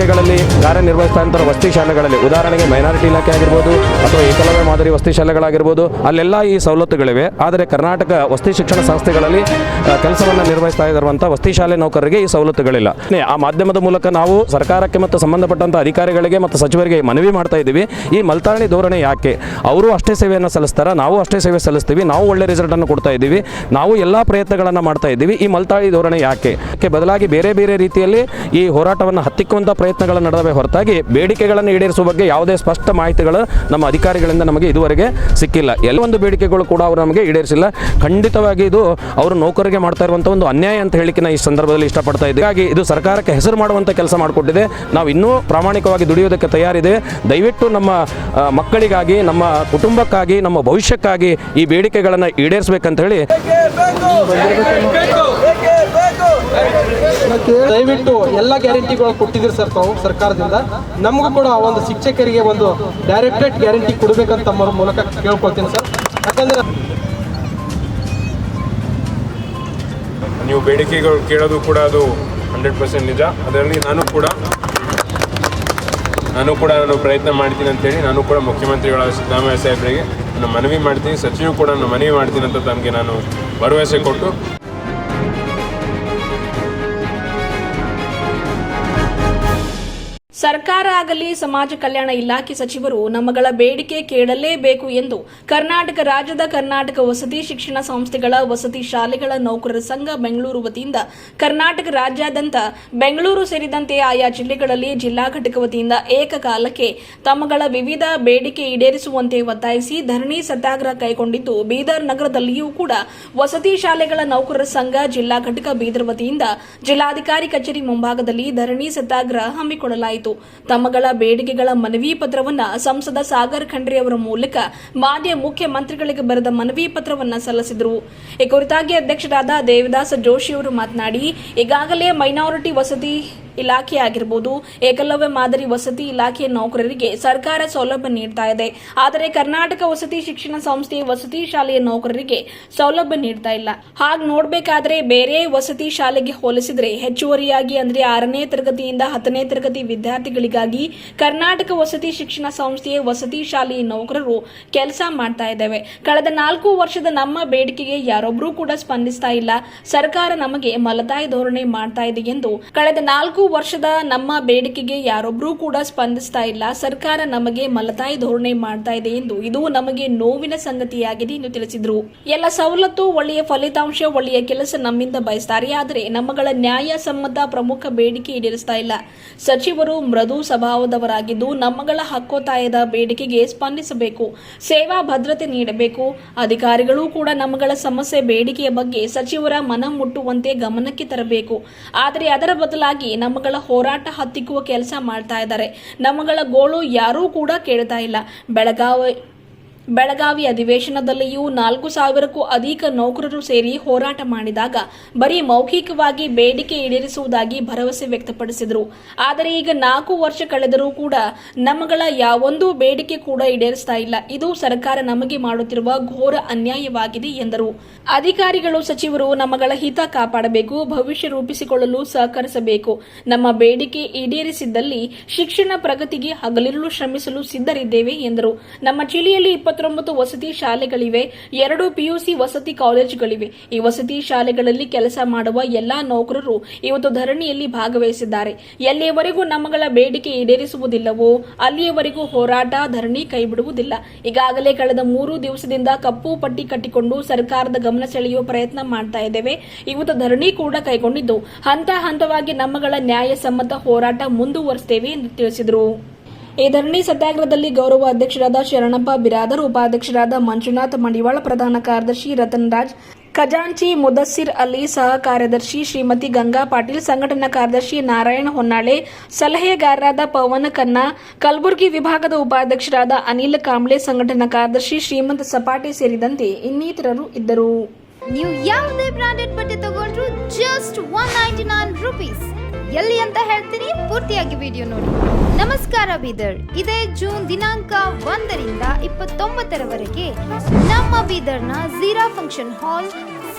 ಇಲಾಖೆಗಳಲ್ಲಿ ಕಾರ್ಯನಿರ್ವಹಿಸ್ತಾ ಇರ್ತಾರೆ ವಸತಿ ಶಾಲೆಗಳಲ್ಲಿ ಉದಾಹರಣೆಗೆ ಮೈನಾರಿಟಿ ಇಲಾಖೆ ಆಗಿರ್ಬೋದು ಅಥವಾ ಏಕಲವ್ಯ ಮಾದರಿ ವಸತಿ ಶಾಲೆಗಳಾಗಿರ್ಬೋದು ಅಲ್ಲೆಲ್ಲ ಈ ಸವಲತ್ತುಗಳಿವೆ. ಆದರೆ ಕರ್ನಾಟಕ ವಸತಿ ಶಿಕ್ಷಣ ಸಂಸ್ಥೆಗಳಲ್ಲಿ ಕೆಲಸವನ್ನು ನಿರ್ವಹಿಸ್ತಾ ಇರುವಂಥ ವಸತಿ ಶಾಲೆ ನೌಕರರಿಗೆ ಈ ಸವಲತ್ತುಗಳಿಲ್ಲ. ಆ ಮಾಧ್ಯಮದ ಮೂಲಕ ನಾವು ಸರ್ಕಾರಕ್ಕೆ ಮತ್ತು ಸಂಬಂಧಪಟ್ಟಂಥ ಅಧಿಕಾರಿಗಳಿಗೆ ಮತ್ತು ಸಚಿವರಿಗೆ ಮನವಿ ಮಾಡ್ತಾ ಇದ್ದೀವಿ. ಈ ಮಲ್ತಾಳಿ ಧೋರಣೆ ಯಾಕೆ? ಅವರು ಅಷ್ಟೇ ಸೇವೆಯನ್ನು ಸಲ್ಲಿಸ್ತಾರೆ? ನಾವು ಅಷ್ಟೇ ಸೇವೆ ಸಲ್ಲಿಸ್ತೀವಿ. ನಾವು ಒಳ್ಳೆ ರಿಸಲ್ಟ್ ಅನ್ನು ಕೊಡ್ತಾ ಇದ್ದೀವಿ. ನಾವು ಎಲ್ಲ ಪ್ರಯತ್ನಗಳನ್ನು ಮಾಡ್ತಾ ಇದ್ದೀವಿ. ಈ ಮಲ್ತಾಳಿ ಧೋರಣೆ ಯಾಕೆ? ಬದಲಾಗಿ ಬೇರೆ ಬೇರೆ ರೀತಿಯಲ್ಲಿ ಈ ಹೋರಾಟವನ್ನು ಹತ್ತಿಕ್ಕುವಂಥ ಪ್ರಯತ್ನಗಳು ನಡೆದವೆ ಹೊರತಾಗಿ ಬೇಡಿಕೆಗಳನ್ನು ಈಡೇರಿಸುವ ಬಗ್ಗೆ ಯಾವುದೇ ಸ್ಪಷ್ಟ ಮಾಹಿತಿಗಳು ನಮ್ಮ ಅಧಿಕಾರಿಗಳಿಂದ ನಮಗೆ ಇದುವರೆಗೆ ಸಿಕ್ಕಿಲ್ಲ. ಎಲ್ಲ ಒಂದು ಬೇಡಿಕೆಗಳು ಕೂಡ ಅವರು ನಮಗೆ ಈಡೇರಿಸಿಲ್ಲ. ಖಂಡಿತವಾಗಿ ಇದು ಅವರು ನೌಕರಿಗೆ ಮಾಡ್ತಾ ಇರುವಂಥ ಒಂದು ಅನ್ಯಾಯ ಅಂತ ಹೇಳಿಕೆ ಈ ಸಂದರ್ಭದಲ್ಲಿ ಇಷ್ಟಪಡ್ತಾ ಇದ್ದೀವಿ ಹಾಗಾಗಿ ಇದು ಸರ್ಕಾರಕ್ಕೆ ಹೆಸರು ಮಾಡುವಂಥ ಕೆಲಸ ಮಾಡಿಕೊಟ್ಟಿದೆ. ನಾವು ಇನ್ನೂ ಪ್ರಾಮಾಣಿಕವಾಗಿ ದುಡಿಯೋದಕ್ಕೆ ತಯಾರಿದೆ. ದಯವಿಟ್ಟು ನಮ್ಮ ಮಕ್ಕಳಿಗಾಗಿ, ನಮ್ಮ ಕುಟುಂಬಕ್ಕಾಗಿ, ನಮ್ಮ ಭವಿಷ್ಯಕ್ಕಾಗಿ ಈ ಬೇಡಿಕೆಗಳನ್ನು ಈಡೇರಿಸಬೇಕಂತ ಹೇಳಿ ದಯವಿಟ್ಟು ಎಲ್ಲ ಗ್ಯಾರಂಟಿಗಳು ಕೊಟ್ಟಿದ್ದೀರಿ ಸರ್ ತಾವು ಸರ್ಕಾರದಿಂದ. ನಮಗೂ ಕೂಡ ಒಂದು ಶಿಕ್ಷಕರಿಗೆ ಒಂದು ಡೈರೆಕ್ಟೆಡ್ ಗ್ಯಾರಂಟಿ ಕೊಡಬೇಕಂತ ಮೂಲಕ ಕೇಳ್ಕೊಳ್ತೀನಿ ಸರ್. ಯಾಕಂದ್ರೆ ನೀವು ಬೇಡಿಕೆಗಳು ಕೇಳೋದು ಕೂಡ ಅದು ಹಂಡ್ರೆಡ್ ಪರ್ಸೆಂಟ್ ನಿಜ. ಅದರಲ್ಲಿ ನಾನು ಕೂಡ ನಾನು ಕೂಡ ನಾನು ಪ್ರಯತ್ನ ಮಾಡ್ತೀನಿ ಅಂತೇಳಿ ನಾನು ಕೂಡ ಮುಖ್ಯಮಂತ್ರಿಗಳ ಸಿದ್ದರಾಮಯ್ಯ ಸಾಹೇಬರಿಗೆ ನಾನು ಮನವಿ ಮಾಡ್ತೀನಿ. ಸಚಿವ ಕೂಡ ನಾನು ಮನವಿ ಮಾಡ್ತೀನಿ ಅಂತ ತಮಗೆ ನಾನು ಭರವಸೆ ಕೊಟ್ಟು ಸರ್ಕಾರ ಆಗಲಿ, ಸಮಾಜ ಕಲ್ಯಾಣ ಇಲಾಖೆ ಸಚಿವರು ನಮ್ಮಗಳ ಬೇಡಿಕೆ ಕೇಳಲೇಬೇಕು ಎಂದು ಕರ್ನಾಟಕ, ರಾಜ್ಯದ ಕರ್ನಾಟಕ ವಸತಿ ಶಿಕ್ಷಣ ಸಂಸ್ಥೆಗಳ ವಸತಿ ಶಾಲೆಗಳ ನೌಕರರ ಸಂಘ ಬೆಂಗಳೂರು ವತಿಯಿಂದ ಕರ್ನಾಟಕ ರಾಜ್ಯಾದ್ಯಂತ ಬೆಂಗಳೂರು ಸೇರಿದಂತೆ ಆಯಾ ಜಿಲ್ಲೆಗಳಲ್ಲಿ ಜಿಲ್ಲಾ ಘಟಕ ವತಿಯಿಂದ ಏಕಕಾಲಕ್ಕೆ ತಮ್ಮಗಳ ವಿವಿಧ ಬೇಡಿಕೆ ಈಡೇರಿಸುವಂತೆ ಒತ್ತಾಯಿಸಿ ಧರಣಿ ಸತ್ಯಾಗ್ರಹ ಕೈಗೊಂಡಿದ್ದು ಬೀದರ್ ನಗರದಲ್ಲಿಯೂ ಕೂಡ ವಸತಿ ಶಾಲೆಗಳ ನೌಕರರ ಸಂಘ ಜಿಲ್ಲಾ ಘಟಕ ಬೀದರ್ ವತಿಯಿಂದ ಜಿಲ್ಲಾಧಿಕಾರಿ ಕಚೇರಿ ಮುಂಭಾಗದಲ್ಲಿ ಧರಣಿ ಸತ್ಯಾಗ್ರಹ ಹಮ್ಮಿಕೊಳ್ಳಲಾಯಿತು. ತಮ್ಮಗಳ ಬೇಡಿಕೆಗಳ ಮನವಿ ಪತ್ರವನ್ನ ಸಂಸದ ಸಾಗರ್ ಖಂಡ್ರಿ ಅವರ ಮೂಲಕ ಮಾನ್ಯ ಮುಖ್ಯಮಂತ್ರಿಗಳಿಗೆ ಬರೆದ ಮನವಿ ಪತ್ರವನ್ನ ಸಲ್ಲಿಸಿದರು. ಈ ಕುರಿತಾಗಿ ಅಧ್ಯಕ್ಷರಾದ ದೇವದಾಸ ಜೋಶಿ ಅವರು ಮಾತನಾಡಿ, ಈಗಾಗಲೇ ಮೈನಾರಿಟಿ ವಸತಿ ಇಲಾಖೆ ಆಗಿರಬಹುದು ಏಕಲವ್ಯ ಮಾದರಿ ವಸತಿ ಇಲಾಖೆಯ ನೌಕರರಿಗೆ ಸರ್ಕಾರ ಸೌಲಭ್ಯ ನೀಡ್ತಾ ಇದೆ. ಆದರೆ ಕರ್ನಾಟಕ ವಸತಿ ಶಿಕ್ಷಣ ಸಂಸ್ಥೆ ವಸತಿ ಶಾಲೆಯ ನೌಕರರಿಗೆ ಸೌಲಭ್ಯ ನೀಡ್ತಾ ಇಲ್ಲ. ಹಾಗೆ ನೋಡಬೇಕಾದ್ರೆ ಬೇರೆ ವಸತಿ ಶಾಲೆಗೆ ಹೋಲಿಸಿದ್ರೆ ಹೆಚ್ಚುವರಿಯಾಗಿ ಅಂದ್ರೆ ಆರನೇ ತರಗತಿಯಿಂದ ಹತ್ತನೇ ತರಗತಿ ವಿದ್ಯಾರ್ಥಿಗಳಿಗಾಗಿ ಕರ್ನಾಟಕ ವಸತಿ ಶಿಕ್ಷಣ ಸಂಸ್ಥೆಯ ವಸತಿ ಶಾಲೆಯ ನೌಕರರು ಕೆಲಸ ಮಾಡ್ತಾ ಇದ್ದೇವೆ. ಕಳೆದ ನಾಲ್ಕು ವರ್ಷದ ನಮ್ಮ ಬೇಡಿಕೆಗೆ ಯಾರೊಬ್ಬರೂ ಕೂಡ ಸ್ಪಂದಿಸ್ತಾ ಇಲ್ಲ. ಸರ್ಕಾರ ನಮಗೆ ಮಲತಾಯಿ ಧೋರಣೆ ಮಾಡ್ತಾ ಇದೆ ಎಂದು ಕಳೆದ ನಾಲ್ಕು ವರ್ಷದ ನಮ್ಮ ಬೇಡಿಕೆಗೆ ಯಾರೊಬ್ಬರೂ ಕೂಡ ಸ್ಪಂದಿಸ್ತಾ ಇಲ್ಲ. ಸರ್ಕಾರ ನಮಗೆ ಮಲತಾಯಿ ಧೋರಣೆ ಮಾಡ್ತಾ ಇದೆ ಎಂದು ಇದು ನಮಗೆ ನೋವಿನ ಸಂಗತಿಯಾಗಿದೆ ಎಂದು ತಿಳಿಸಿದ್ರು. ಎಲ್ಲ ಸವಲತ್ತು, ಒಳ್ಳೆಯ ಫಲಿತಾಂಶ, ಒಳ್ಳೆಯ ಕೆಲಸ ನಮ್ಮಿಂದ ಬಯಸ್ತಾರೆ. ಆದರೆ ನಮ್ಮಗಳ ನ್ಯಾಯ ಸಮ್ಮತ ಪ್ರಮುಖ ಬೇಡಿಕೆ ಈಡೇರಿಸ್ತಾ ಇಲ್ಲ. ಸಚಿವರು ಮೃದು ಸ್ವಭಾವದವರಾಗಿದ್ದು ನಮ್ಮಗಳ ಹಕ್ಕೊತ್ತಾಯದ ಬೇಡಿಕೆಗೆ ಸ್ಪಂದಿಸಬೇಕು. ಸೇವಾ ಭದ್ರತೆ ನೀಡಬೇಕು. ಅಧಿಕಾರಿಗಳು ಕೂಡ ನಮ್ಮಗಳ ಸಮಸ್ಯೆ ಬೇಡಿಕೆಯ ಬಗ್ಗೆ ಸಚಿವರ ಮನ ಮುಟ್ಟುವಂತೆ ಗಮನಕ್ಕೆ ತರಬೇಕು. ಆದರೆ ಅದರ ಬದಲಾಗಿ ನಮ್ಮಗಳ ಹೋರಾಟ ಹತ್ತಿಕ್ಕುವ ಕೆಲಸ ಮಾಡ್ತಾ ಇದ್ದಾರೆ. ನಮ್ಮಗಳ ಗೋಳು ಯಾರೂ ಕೂಡ ಕೇಳ್ತಾ ಇಲ್ಲ. ಬೆಳಗಾವಿ ಬೆಳಗಾವಿ ಅಧಿವೇಶನದಲ್ಲಿಯೂ ನಾಲ್ಕು ಸಾವಿರಕ್ಕೂ ಅಧಿಕ ನೌಕರರು ಸೇರಿ ಹೋರಾಟ ಮಾಡಿದಾಗ ಬರೀ ಮೌಖಿಕವಾಗಿ ಬೇಡಿಕೆ ಈಡೇರಿಸುವುದಾಗಿ ಭರವಸೆ ವ್ಯಕ್ತಪಡಿಸಿದರು. ಆದರೆ ಈಗ ನಾಲ್ಕು ವರ್ಷ ಕಳೆದರೂ ಕೂಡ ನಮ್ಮಗಳ ಯಾವೊಂದು ಬೇಡಿಕೆ ಕೂಡ ಈಡೇರಿಸ್ತಾ ಇಲ್ಲ. ಇದು ಸರ್ಕಾರ ನಮಗೆ ಮಾಡುತ್ತಿರುವ ಘೋರ ಅನ್ಯಾಯವಾಗಿದೆ ಎಂದರು. ಅಧಿಕಾರಿಗಳು, ಸಚಿವರು ನಮ್ಮಗಳ ಹಿತ ಕಾಪಾಡಬೇಕು, ಭವಿಷ್ಯ ರೂಪಿಸಿಕೊಳ್ಳಲು ಸಹಕರಿಸಬೇಕು. ನಮ್ಮ ಬೇಡಿಕೆ ಈಡೇರಿಸಿದ್ದಲ್ಲಿ ಶಿಕ್ಷಣ ಪ್ರಗತಿಗೆ ಹಗಲಿರುಳು ಶ್ರಮಿಸಲು ಸಿದ್ಧರಿದ್ದೇವೆ ಎಂದರು. ನಮ್ಮ ಜಿಲ್ಲೆಯಲ್ಲಿ ಇಪ್ಪತ್ತೊಂಬತ್ತು ವಸತಿ ಶಾಲೆಗಳಿವೆ, ಎರಡು ಪಿಯುಸಿ ವಸತಿ ಕಾಲೇಜುಗಳಿವೆ. ಈ ವಸತಿ ಶಾಲೆಗಳಲ್ಲಿ ಕೆಲಸ ಮಾಡುವ ಎಲ್ಲಾ ನೌಕರರು ಇವತ್ತು ಧರಣಿಯಲ್ಲಿ ಭಾಗವಹಿಸಿದ್ದಾರೆ. ಎಲ್ಲಿಯವರೆಗೂ ನಮ್ಮಗಳ ಬೇಡಿಕೆ ಈಡೇರಿಸುವುದಿಲ್ಲವೋ, ಅಲ್ಲಿಯವರೆಗೂ ಹೋರಾಟ ಧರಣಿ ಕೈಬಿಡುವುದಿಲ್ಲ. ಈಗಾಗಲೇ ಕಳೆದ ಮೂರು ದಿವಸದಿಂದ ಕಪ್ಪು ಪಟ್ಟಿ ಕಟ್ಟಿಕೊಂಡು ಸರ್ಕಾರದ ಗಮನ ಸೆಳೆಯುವ ಪ್ರಯತ್ನ ಮಾಡ್ತಾ ಇದ್ದೇವೆ. ಇವತ್ತು ಧರಣಿ ಕೂಡ ಕೈಗೊಂಡಿದ್ದು. ಹಂತ ಹಂತವಾಗಿ ನಮ್ಮಗಳ ನ್ಯಾಯಸಮ್ಮತ ಹೋರಾಟ ಮುಂದುವರಿಸುತ್ತೇವೆ ಎಂದು ತಿಳಿಸಿದರು. ಈ ಧರಣಿ ಸತ್ಯಾಗ್ರಹದಲ್ಲಿ ಗೌರವ ಅಧ್ಯಕ್ಷರಾದ ಶರಣಪ್ಪ ಬಿರಾದರ್, ಉಪಾಧ್ಯಕ್ಷರಾದ ಮಂಜುನಾಥ್ ಮಡಿವಾಳ, ಪ್ರಧಾನ ಕಾರ್ಯದರ್ಶಿ ರತನ್ ರಾಜ್ ಖಜಾಂಚಿ ಮುದಸ್ಸಿರ್ ಅಲಿ ಸಹ ಕಾರ್ಯದರ್ಶಿ ಶ್ರೀಮತಿ ಗಂಗಾ ಪಾಟೀಲ್, ಸಂಘಟನಾ ಕಾರ್ಯದರ್ಶಿ ನಾರಾಯಣ ಹೊನ್ನಾಳೆ, ಸಲಹೆಗಾರರಾದ ಪವನ್ ಖನ್ನಾ, ಕಲಬುರಗಿ ವಿಭಾಗದ ಉಪಾಧ್ಯಕ್ಷರಾದ ಅನಿಲ್ ಕಾಂಬ್ಳೆ, ಸಂಘಟನಾ ಕಾರ್ಯದರ್ಶಿ ಶ್ರೀಮಂತ ಸಪಾಟೆ ಸೇರಿದಂತೆ ಇನ್ನಿತರರು ಇದ್ದರು. ನೀವು ಯಾವುದೇ ಬ್ರಾಂಡೆಡ್ ಬಟ್ಟೆ ತಗೊಂಡ್ರು just one ninety nine rupees ಎಲ್ಲಿ ಅಂತ ಹೇಳ್ತೀನಿ, ಪೂರ್ತಿಯಾಗಿ ವಿಡಿಯೋ ನೋಡಿ. ನಮಸ್ಕಾರ ಬೀದರ್. ಇದೇ ಜೂನ್ ದಿನಾಂಕ ಒಂದರಿಂದ ಇಪ್ಪತ್ತೊಂಬತ್ತರವರೆಗೆ ನಮ್ಮ ಬೀದರ್ನ Zeera function hall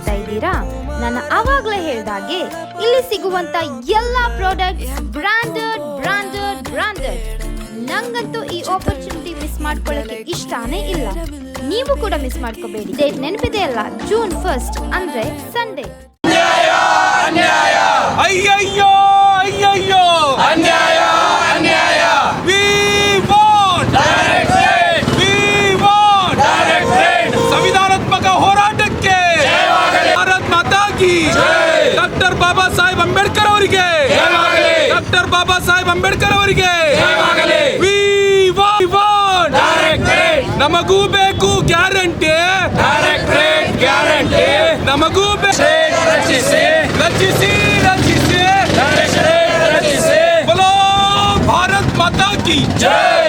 ಮಾಡ್ತಾ ಇದ್ದೀರಾ? ನಾನು ಆವಾಗಲೇ ಹೇಳ್ದಾಗೆ ಇಲ್ಲಿ ಸಿಗುವಂತ ಎಲ್ಲ ಪ್ರಾಡಕ್ಟ್ಸ್ ಬ್ರಾಂಡೆಡ್ ಬ್ರಾಂಡೆಡ್ ಬ್ರಾಂಡೆಡ್ ನಂಗಂತೂ ಈ ಆಪರ್ಚುನಿಟಿ ಮಿಸ್ ಮಾಡ್ಕೊಳ್ಳೋಕೆ ಇಷ್ಟಾನೇ ಇಲ್ಲ. ನೀವು ಕೂಡ ಮಿಸ್ ಮಾಡ್ಕೋಬೇಡಿ. ಡೇಟ್ ನೆನಪಿದೆ ಅಲ್ಲ? ಜೂನ್ ಫಸ್ಟ್ ಅಂದ್ರೆ ಸಂಡೇ ಅಯ್ಯಯ್ಯೋ ಅಯ್ಯಯ್ಯೋ. ಅನ್ಯಾಯ ಅನ್ಯಾಯ we want direct rate we want direct rate ಸಂವಿಧಾನಾತ್ಮಕ ಹೋರಾಟಕ್ಕೆ ಜಯವಾಗಲಿ. ಭಾರತ್ ಮಾತಾ ಕಿ ಜೈ. ಡಾಕ್ಟರ್ ಬಾಬಾ ಸಾಹೇಬ್ ಅಂಬೇಡ್ಕರ್ ಅವರಿಗೆ. ಡಾಕ್ಟರ್ ಬಾಬಾ ಸಾಹೇಬ್ ಅಂಬೇಡ್ಕರ್ ಅವರಿಗೆ. ನಮಗೂ ಬೇಕು ಗ್ಯಾರಂಟಿ. ಗ್ಯಾರಂಟಿ. ನಮಗೂ ಬೇಕು. ರಚಿಸಿ. ರಚಿಸಿ ರಚಿಸಿ. ಬಲೋ ಭಾರತ್ ಮಾತಾ ಕಿ ಜೈ.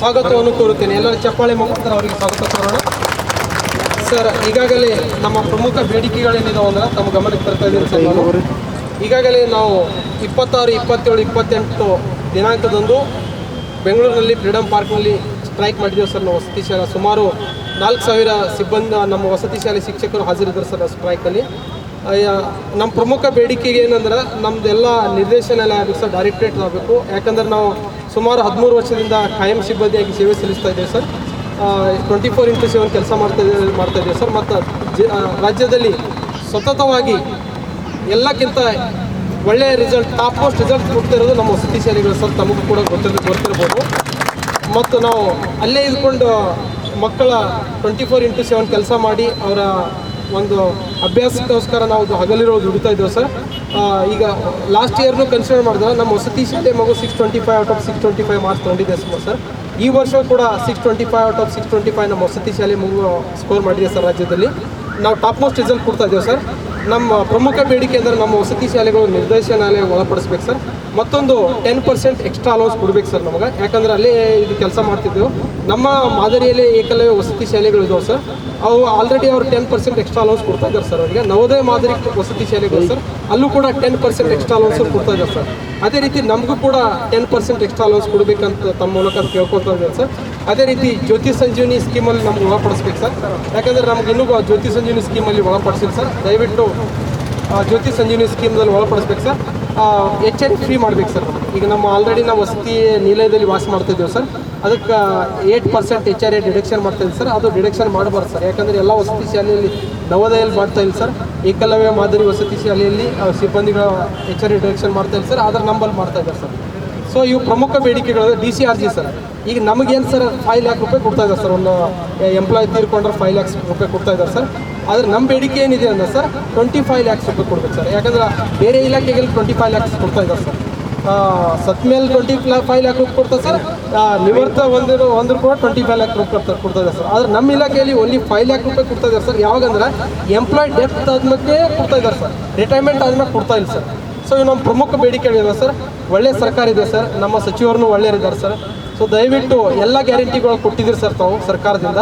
ಸ್ವಾಗತವನ್ನು ಕೋರುತ್ತೇನೆ. ಎಲ್ಲರ ಚಪ್ಪಾಳೆ ಮುಖಾಂತರ ಅವರಿಗೆ ಸ್ವಾಗತ ಕೋರೋಣ. ಸರ್, ಈಗಾಗಲೇ ನಮ್ಮ ಪ್ರಮುಖ ಬೇಡಿಕೆಗಳೇನಿದಾವೆ ಅಂದ್ರೆ ತಮ್ಮ ಗಮನಕ್ಕೆ ಬರ್ತಾ ಇದ್ದೀನಿ ಸರ್ ಈಗಾಗಲೇ ನಾವು ಇಪ್ಪತ್ತಾರು, ಇಪ್ಪತ್ತೇಳು, ಇಪ್ಪತ್ತೆಂಟು ದಿನಾಂಕದಂದು ಬೆಂಗಳೂರಿನಲ್ಲಿ ಫ್ರೀಡಮ್ ಪಾರ್ಕ್ನಲ್ಲಿ ಸ್ಟ್ರೈಕ್ ಮಾಡಿದ್ದೇವೆ ಸರ್ ನಾವು ವಸತಿ ಶಾಲೆ. ಸುಮಾರು ನಾಲ್ಕು ಸಾವಿರ ಸಿಬ್ಬಂದಿ, ನಮ್ಮ ವಸತಿ ಶಾಲೆ ಶಿಕ್ಷಕರು ಹಾಜರಿದ್ದರು ಸರ್ ಸ್ಟ್ರೈಕಲ್ಲಿ. ನಮ್ಮ ಪ್ರಮುಖ ಬೇಡಿಕೆಗೆ ಏನಂದ್ರೆ ನಮ್ಮದೆಲ್ಲ ನಿರ್ದೇಶನಾಲಯ ಆಗಬೇಕು ಸರ್, ಡೈರೆಕ್ಟ್ರೇಟ್ ಆಗಬೇಕು. ಯಾಕಂದ್ರೆ ನಾವು ಸುಮಾರು ಹದಿಮೂರು ವರ್ಷದಿಂದ ಕಾಯಂ ಸಿಬ್ಬಂದಿಯಾಗಿ ಸೇವೆ ಸಲ್ಲಿಸ್ತಾ ಇದ್ದೇವೆ sir. Twenty four into seven ಕೆಲಸ ಮಾಡ್ತಾ ಮಾಡ್ತಾ ಇದ್ದೇವೆ ಸರ್. ಮತ್ತು ಜಿ ರಾಜ್ಯದಲ್ಲಿ ಸತತವಾಗಿ ಎಲ್ಲಕ್ಕಿಂತ ಒಳ್ಳೆಯ ರಿಸಲ್ಟ್ ಟಾಪ್ ಮೋಸ್ಟ್ ರಿಸಲ್ಟ್ ಕೊಡ್ತಿರೋದು ನಮ್ಮ ವಸತಿ ಶಾಲೆಗಳು ಸರ್. ತಮಗೂ ಕೂಡ ಗೊತ್ತಿರ್, ಗೊತ್ತಿರ್ಬೋದು. ಮತ್ತು ನಾವು ಅಲ್ಲೇ ಇದ್ಕೊಂಡು ಮಕ್ಕಳ ಟ್ವೆಂಟಿ ಫೋರ್ ಇಂಟು ಸೆವೆನ್ ಕೆಲಸ ಮಾಡಿ ಅವರ ಒಂದು ಅಭ್ಯಾಸಕ್ಕೋಸ್ಕರ ನಾವು ಹಗಲಿರೋದು ದುಡಿತಾ ಇದ್ದೇವೆ ಸರ್. ಈಗ ಲಾಸ್ಟ್ ಇಯರ್ನು ಕನ್ಸಿಡರ್ ಮಾಡಿದ್ರೆ ನಮ್ಮ ವಸತಿ ಶಾಲೆ ಮಗು six twenty five out of six twenty five marks ತಗೊಂಡಿದೆ ಸರ್ ಈ ವರ್ಷ ಕೂಡ six twenty five out of six twenty five ನಮ್ಮ ವಸತಿ ಶಾಲೆ ಮಗು ಸ್ಕೋರ್ ಮಾಡಿದೆ ಸರ್ ರಾಜ್ಯದಲ್ಲಿ. ನಾವು ಟಾಪ್ ಮೋಸ್ಟ್ ರಿಸಲ್ಟ್ ಕೊಡ್ತಾ ಇದ್ದೇವೆ ಸರ್. ನಮ್ಮ ಪ್ರಮುಖ ಬೇಡಿಕೆ ಅಂದರೆ ನಮ್ಮ ವಸತಿ ಶಾಲೆಗಳು ನಿರ್ದೇಶನಾಲಯ ಒಳಪಡಿಸ್ಬೇಕು ಸರ್. ಮತ್ತೊಂದು ಟೆನ್ ಪರ್ಸೆಂಟ್ ಎಕ್ಸ್ಟ್ರಾ ಅಲೌನ್ಸ್ ಕೊಡ್ಬೇಕು ಸರ್ ನಮಗೆ. ಯಾಕಂದ್ರೆ ಅಲ್ಲೇ ಇದು ಕೆಲಸ ಮಾಡ್ತಿದ್ದೆವು. ನಮ್ಮ ಮಾದರಿಯಲ್ಲಿ ಏಕಲವ್ಯ ವಸತಿ ಶಾಲೆಗಳು ಇದಾವೆ ಸರ್. ಅವು ಆಲ್ರೆಡಿ ಅವ್ರು ಟೆನ್ ಪರ್ಸೆಂಟ್ ಎಕ್ಸ್ಟ್ರಾ ಅಲೌನ್ಸ್ ಕೊಡ್ತಾ ಇದ್ದಾರೆ ಸರ್ ಅವರಿಗೆ. ನವೋದಯ ಮಾದರಿ ವಸತಿ ಶಾಲೆಗಳು ಸರ್, ಅಲ್ಲೂ ಕೂಡ ಟೆನ್ ಪರ್ಸೆಂಟ್ ಎಕ್ಸ್ಟ್ರಾ ಅಲೌನ್ಸ್ ಕೊಡ್ತಾ ಇದ್ದಾರೆ ಸರ್. ಅದೇ ರೀತಿ ನಮಗೂ ಕೂಡ ಟೆನ್ ಪರ್ಸೆಂಟ್ ಎಕ್ಸ್ಟ್ರಾ ಅಲೌನ್ಸ್ ಕೊಡಬೇಕಂತ ತಮ್ಮ ಮೂಲಕ ಕೇಳ್ಕೊತಾ ಇದ್ದಾರೆ ಸರ್. ಅದೇ ರೀತಿ ಜ್ಯೋತಿ ಸಂಜೀವಿನಿ ಸ್ಕೀಮಲ್ಲಿ ನಮ್ಗೆ ಒಳಪಡಿಸ್ಬೇಕು ಸರ್. ಯಾಕಂದರೆ ನಮ್ಗೆ ಇನ್ನೂ ಜ್ಯೋತಿ ಸಂಜೀವಿನಿ ಸ್ಕೀಮಲ್ಲಿ ಒಳಪಡಿಸಿಲ್ಲ ಸರ್. ದಯವಿಟ್ಟು ಜ್ಯೋತಿ ಸಂಜೀವಿನಿ ಸ್ಕೀಮ್ದಲ್ಲಿ ಒಳಪಡಿಸ್ಬೇಕು ಸರ್. ಎಚ್ ಎನ್ ಫ್ರೀ ಮಾಡ್ಬೇಕು ಸರ್ ಈಗ ನಮ್ಮ ಆಲ್ರೆಡಿ ನಾವು ವಸತಿ ನಿಲಯದಲ್ಲಿ ವಾಸ ಮಾಡ್ತಾ ಇದ್ದೇವೆ ಸರ್. ಅದಕ್ಕೆ eight percent H R A deduction ಮಾಡ್ತಾ ಇದ್ದೀವಿ ಸರ್. ಅದು ಡಿಡಕ್ಷನ್ ಮಾಡಬಾರ್ದು ಸರ್. ಯಾಕಂದರೆ ಎಲ್ಲ ವಸತಿ ಶಾಲೆಯಲ್ಲಿ ನವೋದಯಲ್ಲಿ ಮಾಡ್ತಾ ಇಲ್ಲ ಸರ್. ಏಕಲವ್ಯ ಮಾದರಿ ವಸತಿ ಶಾಲೆಯಲ್ಲಿ ಸಿಬ್ಬಂದಿಗಳ ಎಚ್ ಆರ್ ಎ ಡಿಡಕ್ಷನ್ ಮಾಡ್ತಾ ಇಲ್ಲ ಸರ್. ಅದರ ನಂಬಲ್ಲಿ ಮಾಡ್ತಾ ಇದ್ದಾರೆ ಸರ್. ಸೊ ಇವು ಪ್ರಮುಖ ಬೇಡಿಕೆಗಳು D C R G sir. ಈಗ ನಮಗೇನು ಸರ್ ಫೈವ್ ಲ್ಯಾಕ್ ರೂಪಾಯಿ ಕೊಡ್ತಾ ಇದ್ದಾರೆ ಸರ್. ಒಂದು ಎಂಪ್ಲಾಯ್ ತೀರ್ಕೊಂಡ್ರೆ ಫೈವ್ ಲ್ಯಾಕ್ಸ್ ರೂಪಾಯಿ ಕೊಡ್ತಾ ಇದ್ದಾರೆ ಸರ್. ಆದರೆ ನಮ್ಮ ಬೇಡಿಕೆ ಏನಿದೆ ಅಂದ್ರೆ ಸರ್ ಟ್ವೆಂಟಿ ಫೈವ್ ಲ್ಯಾಕ್ಸ್ ರೂಪಾಯಿ ಕೊಡ್ಬೇಕು ಸರ್. ಯಾಕಂದ್ರೆ ಬೇರೆ ಇಲಾಖೆಗಳಲ್ಲಿ ಟ್ವೆಂಟಿ ಫೈವ್ ಲ್ಯಾಕ್ಸ್ ಕೊಡ್ತಾ ಇದ್ದಾರೆ ಸರ್. ಸತ್ ಮೇಲೆ ಟ್ವೆಂಟಿ ಫೈವ್ ಲ್ಯಾಕ್ ರೂಪಾಯಿ ಕೊಡ್ತಾರೆ ಸರ್. ನಿವರ್ತ ಒಂದಿರೋ ಒಂದು ಕೂಡ ಟ್ವೆಂಟಿ ಫೈವ್ ಲ್ಯಾಕ್ ರೂಪಾಯಿ ಕೊಡ್ತಾ ಕೊಡ್ತಾ ಇದ್ದಾರೆ ಸರ್. ಆದರೆ ನಮ್ಮ ಇಲಾಖೆಯಲ್ಲಿ ಓನ್ಲಿ ಫೈವ್ ಲ್ಯಾಕ್ ರೂಪಾಯಿ ಕೊಡ್ತಾ ಇದ್ದಾರೆ ಸರ್. ಯಾವಾಗಂದ್ರೆ ಎಂಪ್ಲಾಯ್ ಡೆತ್ ಆದ್ಮೇಲೆ ಕೊಡ್ತಾ ಇದ್ದಾರೆ ಸರ್. ರಿಟೈರ್ಮೆಂಟ್ ಆದ್ಮೇಲೆ ಕೊಡ್ತಾ ಇಲ್ಲ ಸರ್. ಸೊ ಇವು ನಮ್ಮ ಪ್ರಮುಖ ಬೇಡಿಕೆಗಳಿದೆ ಸರ್, ಒಳ್ಳೆ ಸರ್ಕಾರ ಇದೆ ಸರ್. ನಮ್ಮ ಸಚಿವರನ್ನು ಒಳ್ಳೆಯರಿದ್ದಾರೆ ಸರ್. ಸೊ ದಯವಿಟ್ಟು ಎಲ್ಲ ಗ್ಯಾರಂಟಿಗಳು ಕೊಟ್ಟಿದ್ದೀರಿ ಸರ್ ತಾವು ಸರ್ಕಾರದಿಂದ.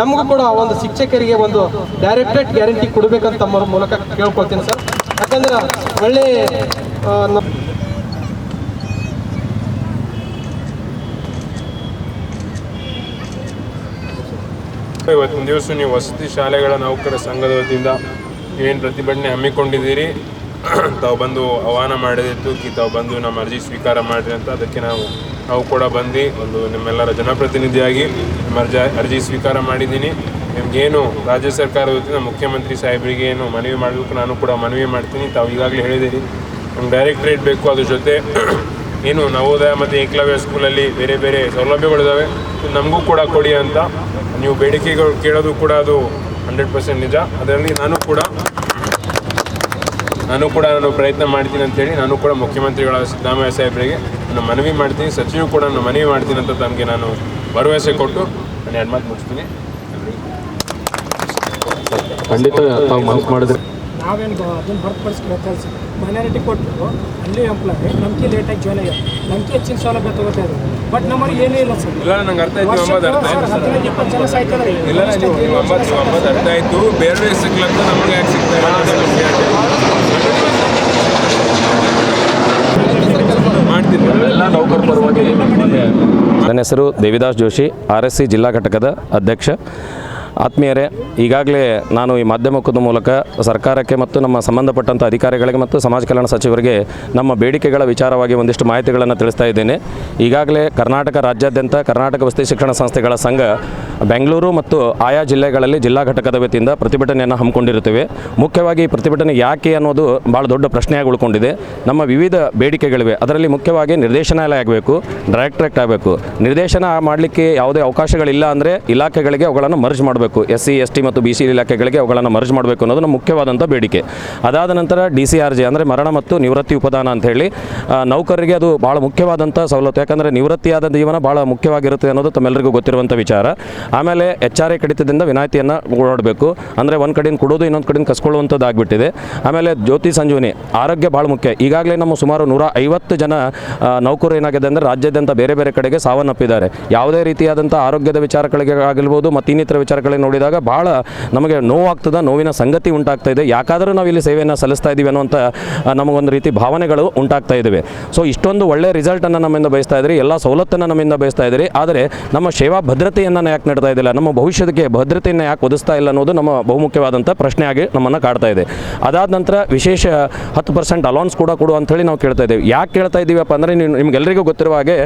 ನಮಗೂ ಕೂಡ ಒಂದು ಶಿಕ್ಷಕರಿಗೆ ಒಂದು ಡೈರೆಕ್ಟ್ ಗ್ಯಾರಂಟಿ ಕೊಡಬೇಕಂತ ತಮ್ಮ ಮೂಲಕ ಕೇಳ್ಕೊಳ್ತೀನಿ ಸರ್. ಯಾಕಂದ್ರೆ ಒಳ್ಳೆ ಇವತ್ತಿನ ದಿವಸ ನೀವು ವಸತಿ ಶಾಲೆಗಳ ನೌಕರ ಸಂಘದ ವತಿಯಿಂದ ಏನು ಪ್ರತಿಭಟನೆ ಹಮ್ಮಿಕೊಂಡಿದ್ದೀರಿ? ತಾವು ಬಂದು ಆಹ್ವಾನ ಮಾಡಿದಿತ್ತು ಕಿ, ತಾವು ಬಂದು ನಮ್ಮ ಅರ್ಜಿ ಸ್ವೀಕಾರ ಮಾಡಿರಿ ಅಂತ. ಅದಕ್ಕೆ ನಾವು ನಾವು ಕೂಡ ಬಂದು ಒಂದು ನಿಮ್ಮೆಲ್ಲರ ಜನಪ್ರತಿನಿಧಿಯಾಗಿ ನಿಮ್ಮ ಅರ್ಜಿ ಅರ್ಜಿ ಸ್ವೀಕಾರ ಮಾಡಿದ್ದೀನಿ. ನಿಮಗೇನು ರಾಜ್ಯ ಸರ್ಕಾರದ ವತಿಯಿಂದ ಮುಖ್ಯಮಂತ್ರಿ ಸಾಹೇಬರಿಗೆ ಏನು ಮನವಿ ಮಾಡಬೇಕು ನಾನು ಕೂಡ ಮನವಿ ಮಾಡ್ತೀನಿ. ತಾವು ಈಗಾಗಲೇ ಹೇಳಿದ್ದೀರಿ. ನಮ್ಗೆ ಡೈರೆಕ್ಟ್ರೇಟ್ ಬೇಕು, ಅದ್ರ ಜೊತೆ ಏನು ನವೋದಯ ಮತ್ತು ಏಕಲವ್ಯ ಸ್ಕೂಲಲ್ಲಿ ಬೇರೆ ಬೇರೆ ಸೌಲಭ್ಯಗಳಿದ್ದಾವೆ ನಮಗೂ ಕೂಡ ಕೊಡಿ ಅಂತ. ನೀವು ಬೇಡಿಕೆಗಳು ಕೇಳೋದು ಕೂಡ ಅದು ಹಂಡ್ರೆಡ್ ಪರ್ಸೆಂಟ್ ನಿಜ. ಅದರಲ್ಲಿ ನಾನು ಕೂಡ ನಾನು ಕೂಡ ನಾನು ಪ್ರಯತ್ನ ಮಾಡ್ತೀನಿ ಅಂತೇಳಿ ನಾನು ಕೂಡ ಮುಖ್ಯಮಂತ್ರಿಗಳ ಸಿದ್ದರಾಮಯ್ಯ ಸಾಹೇಬರಿಗೆ ನಾನು ಮನವಿ ಮಾಡ್ತೀನಿ ಸಚಿವ ಕೂಡ ನಾನು ಮನವಿ ಮಾಡ್ತೀನಿ ಅಂತ ತಮಗೆ ನಾನು ಭರವಸೆ ಕೊಟ್ಟು ನಾನು ಎರಡು ಮಾತು ಮುಗಿಸ್ತೀನಿ. ಖಂಡಿತ ತಾವು ಮನಸ್ಸು ಮಾಡಿದ್ರೆ. ನಾವೇನು ಅದನ್ನು ಹೊರತುಪಡಿಸಿ ಕೆಲಸ ಮೈನಾರಿಟಿ ಕೊಟ್ಟು ಅಲ್ಲಿ ಎಂಪ್ಲಾಯ್ ನಮ್ಗೆ ಲೇಟಾಗಿ ಜಾಯ್ನ್ ಆಗ್ಯಾರ ನಮ್ಗೆ ಹೆಚ್ಚಿನ ಸೌಲಭ್ಯ ತಗೋತಾ ಇದ್ದಾರೆ. ಬಟ್ ನಮ್ಮಲ್ಲಿ ಏನೂ ಇಲ್ಲ ಸರ್. ಇಲ್ಲ ನಂಗೆ ಅರ್ಥ ಆಯ್ತು ಹದಿನೈದು ಇಪ್ಪತ್ತು ಜನ ಸಾಯ್ತಾರೆ. ಇಲ್ಲ ಅರ್ಥ ಆಯಿತು. ಬೇರೆ ಸಿಗ್ಲಂತ ನಮಗೆ ಯಾಕೆ ಸಿಗ್ತಾ ಇಲ್ಲ ಅಂತ ನಮ್ಗೆ ಹೇಳ್ತೀವಿ. ಮಾಡ್ತೀನಿ ನೌಕರ ಪರವಾಗಿ ನನ್ನ ಹೆಸರು Devidas Joshi R S C ಜಿಲ್ಲಾ ಘಟಕದ ಅಧ್ಯಕ್ಷ. ಆತ್ಮೀಯರೇ, ಈಗಾಗಲೇ ನಾನು ಈ ಮಾಧ್ಯಮಕ್ಕದ ಮೂಲಕ ಸರ್ಕಾರಕ್ಕೆ ಮತ್ತು ನಮ್ಮ ಸಂಬಂಧಪಟ್ಟಂಥ ಅಧಿಕಾರಿಗಳಿಗೆ ಮತ್ತು ಸಮಾಜ ಕಲ್ಯಾಣ ಸಚಿವರಿಗೆ ನಮ್ಮ ಬೇಡಿಕೆಗಳ ವಿಚಾರವಾಗಿ ಒಂದಿಷ್ಟು ಮಾಹಿತಿಗಳನ್ನು ತಿಳಿಸ್ತಾ ಇದ್ದೇನೆ. ಈಗಾಗಲೇ ಕರ್ನಾಟಕ ರಾಜ್ಯಾದ್ಯಂತ ಕರ್ನಾಟಕ ವಸತಿ ಶಿಕ್ಷಣ ಸಂಸ್ಥೆಗಳ ಸಂಘ ಬೆಂಗಳೂರು ಮತ್ತು ಆಯಾ ಜಿಲ್ಲೆಗಳಲ್ಲಿ ಜಿಲ್ಲಾ ಘಟಕದ ವತಿಯಿಂದ ಪ್ರತಿಭಟನೆಯನ್ನು ಹಮ್ಮಿಕೊಂಡಿರುತ್ತೇವೆ. ಮುಖ್ಯವಾಗಿ ಈ ಪ್ರತಿಭಟನೆ ಯಾಕೆ ಅನ್ನೋದು ಭಾಳ ದೊಡ್ಡ ಪ್ರಶ್ನೆಯಾಗಿ ಉಳ್ಕೊಂಡಿದೆ. ನಮ್ಮ ವಿವಿಧ ಬೇಡಿಕೆಗಳಿವೆ. ಅದರಲ್ಲಿ ಮುಖ್ಯವಾಗಿ ನಿರ್ದೇಶನಾಲಯ ಆಗಬೇಕು ಡೈರೆಕ್ಟ್ರೇಟ್ ಆಗಬೇಕು. ನಿರ್ದೇಶನ ಮಾಡಲಿಕ್ಕೆ ಯಾವುದೇ ಅವಕಾಶಗಳಿಲ್ಲ ಅಂದರೆ ಇಲಾಖೆಗಳಿಗೆ ಅವುಗಳನ್ನು ಮರ್ಜ್ ಮಾಡಬೇಕು. ಎಸ್ ಸಿ ಎಸ್ ಟಿ ಮತ್ತು ಬಿ ಸಿ ಇಲಾಖೆಗಳಿಗೆ ಅವುಗಳನ್ನು ಮರ್ಜ್ ಮಾಡಬೇಕು ಅನ್ನೋದು ನಮ್ಮ ಮುಖ್ಯವಾದಂಥ ಬೇಡಿಕೆ. ಅದಾದ ನಂತರ ಡಿ ಸಿ ಆರ್ ಜಿ ಅಂದರೆ ಮರಣ ಮತ್ತು ನಿವೃತ್ತಿ ಉಪದಾನ ಅಂತ ಹೇಳಿ ನೌಕರರಿಗೆ ಅದು ಭಾಳ ಮುಖ್ಯವಾದಂಥ ಸವಲತ್ತು. ಯಾಕಂದರೆ ನಿವೃತ್ತಿಯಾದ ಜೀವನ ಭಾಳ ಮುಖ್ಯವಾಗಿರುತ್ತೆ ಅನ್ನೋದು ತಮ್ಮೆಲ್ಲರಿಗೂ ಗೊತ್ತಿರುವಂಥ ವಿಚಾರ. ಆಮೇಲೆ ಎಚ್ ಆರ್ ಎ ಕಡಿತದಿಂದ ವಿನಾಯಿತಿಯನ್ನು ಓಡಾಡಬೇಕು. ಅಂದರೆ ಒಂದು ಕಡೆಯಿಂದ ಕೊಡೋದು, ಇನ್ನೊಂದು ಕಡೆಯಿಂದ ಕಸ್ಕೊಳ್ಳುವಂಥದ್ದು ಆಗಿಬಿಟ್ಟಿದೆ. ಆಮೇಲೆ ಜ್ಯೋತಿ ಸಂಜೀವನಿ, ಆರೋಗ್ಯ ಭಾಳ ಮುಖ್ಯ. ಈಗಾಗಲೇ ನಮ್ಮ ಸುಮಾರು ನೂರ ಐವತ್ತು ಜನ ನೌಕರು ಏನಾಗಿದೆ ಅಂದರೆ ರಾಜ್ಯಾದ್ಯಂತ ಬೇರೆ ಬೇರೆ ಕಡೆಗೆ ಸಾವನ್ನಪ್ಪಿದ್ದಾರೆ. ಯಾವುದೇ ರೀತಿಯಾದಂಥ ಆರೋಗ್ಯದ ವಿಚಾರಗಳಿಗೆ ಆಗಿರ್ಬೋದು ಮತ್ತು ಇನ್ನಿತರ ವಿಚಾರಗಳಿಗೆ ನೋಡಿದಾಗ ಭಾಳ ನಮಗೆ ನೋವಾಗ್ತದೆ, ನೋವಿನ ಸಂಗತಿ ಉಂಟಾಗ್ತಾ ಇದೆ ಯಾಕಾದರೂ ನಾವು ಇಲ್ಲಿ ಸೇವೆಯನ್ನು ಸಲ್ಲಿಸ್ತಾ ಇದ್ದೀವಿ ಅನ್ನುವಂಥ ನಮಗೊಂದು ರೀತಿ ಭಾವನೆಗಳು ಉಂಟಾಗ್ತಾ ಇದ್ದಾವೆ. ಸೊ ಇಷ್ಟೊಂದು ಒಳ್ಳೆಯ ರಿಸಲ್ಟನ್ನು ನಮ್ಮಿಂದ ಬಯಸ್ತಾ ಇದ್ದೀರಿ ಎಲ್ಲ ಸವಲತ್ತನ್ನು ನಮ್ಮಿಂದ ಬಯಸ್ತಾ ಇದ್ದೀರಿ ಆದರೆ ನಮ್ಮ ಸೇವಾ ಭದ್ರತೆಯನ್ನು ಯಾಕೆ ನಡ್ತಾ ಇದ್ದಿಲ್ಲ, ನಮ್ಮ ಭವಿಷ್ಯಕ್ಕೆ ಭದ್ರತೆಯನ್ನು ಯಾಕೆ ಒದಿಸ್ತಾ ಇಲ್ಲ ಅನ್ನೋದು ನಮ್ಮ ಬಹುಮುಖ್ಯವಾದಂಥ ಪ್ರಶ್ನೆಯಾಗಿ ನಮ್ಮನ್ನು ಕಾಡ್ತಾ ಇದೆ. ಅದಾದ ನಂತರ ವಿಶೇಷ ಹತ್ತು ಪರ್ಸೆಂಟ್ ಅಲೌನ್ಸ್ ಕೂಡ ಕೊಡು ಅಂತೇಳಿ ನಾವು ಕೇಳ್ತಾ ಇದ್ದೀವಿ. ಯಾಕೆ ಕೇಳ್ತಾ ಇದ್ದೀವಪ್ಪ ಅಂದರೆ ನೀವು ನಿಮಗೆಲ್ಲರಿಗೂ ಗೊತ್ತಿರುವ ಹಾಗೆ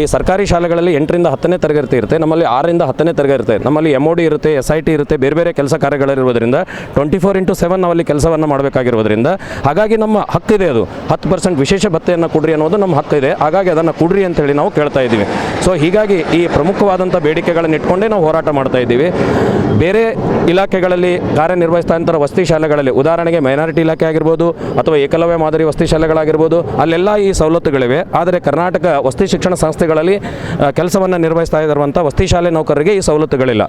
ಈ ಸರ್ಕಾರಿ ಶಾಲೆಗಳಲ್ಲಿ ಎಂಟರಿಂದ ಹತ್ತನೇ ತರಗತಿ ಇರುತ್ತೆ, ನಮ್ಮಲ್ಲಿ ಆರರಿಂದ ಹತ್ತನೇ ತರಗತಿ ಇರುತ್ತೆ, ನಮ್ಮಲ್ಲಿ ಎಂ ಇರುತ್ತೆ ಎಸ್ ಐ ಟಿ ಇರುತ್ತೆ, ಬೇರೆ ಬೇರೆ ಕೆಲಸ ಕಾರ್ಯಗಳಿರೋದ್ರಿಂದ ಟ್ವೆಂಟಿ ಫೋರ್ ಇಂಟು ಸೆವೆನ್ ನಾವಲ್ಲಿ ಕೆಲಸವನ್ನು ಮಾಡಬೇಕಾಗಿರುವುದರಿಂದ, ಹಾಗಾಗಿ ನಮ್ಮ ಹಕ್ಕಿದೆ ಅದು. ಹತ್ತು ಪರ್ಸೆಂಟ್ ವಿಶೇಷ ಭತ್ತೆಯನ್ನು ಕೊಡ್ರಿ ಅನ್ನೋದು ನಮ್ಮ ಹಕ್ಕಿದೆ ಹಾಗಾಗಿ ಅದನ್ನು ಕೊಡ್ರಿ ಅಂತೇಳಿ ನಾವು ಕೇಳ್ತಾ ಇದ್ದೀವಿ. ಸೊ ಹೀಗಾಗಿ ಈ ಪ್ರಮುಖವಾದಂಥ ಬೇಡಿಕೆಗಳನ್ನು ಇಟ್ಕೊಂಡೇ ನಾವು ಹೋರಾಟ ಮಾಡ್ತಾ ಇದ್ದೀವಿ. ಬೇರೆ ಇಲಾಖೆಗಳಲ್ಲಿ ಕಾರ್ಯನಿರ್ವಹಿಸ್ತಾ ಇಂಥ ವಸತಿ ಶಾಲೆಗಳಲ್ಲಿ, ಉದಾಹರಣೆಗೆ ಮೈನಾರಿಟಿ ಇಲಾಖೆ ಆಗಿರ್ಬೋದು, ಅಥವಾ ಏಕಲವ್ಯ ಮಾದರಿ ವಸತಿ ಶಾಲೆಗಳಾಗಿರ್ಬೋದು, ಅಲ್ಲೆಲ್ಲ ಈ ಸವಲತ್ತುಗಳಿವೆ. ಆದರೆ ಕರ್ನಾಟಕ ವಸತಿ ಶಿಕ್ಷಣ ಸಂಸ್ಥೆಗಳಲ್ಲಿ ಕೆಲಸವನ್ನು ನಿರ್ವಹಿಸ್ತಾ ಇರುವಂಥ ವಸತಿ ಶಾಲೆ ನೌಕರರಿಗೆ ಈ ಸವಲತ್ತುಗಳಿಲ್ಲ.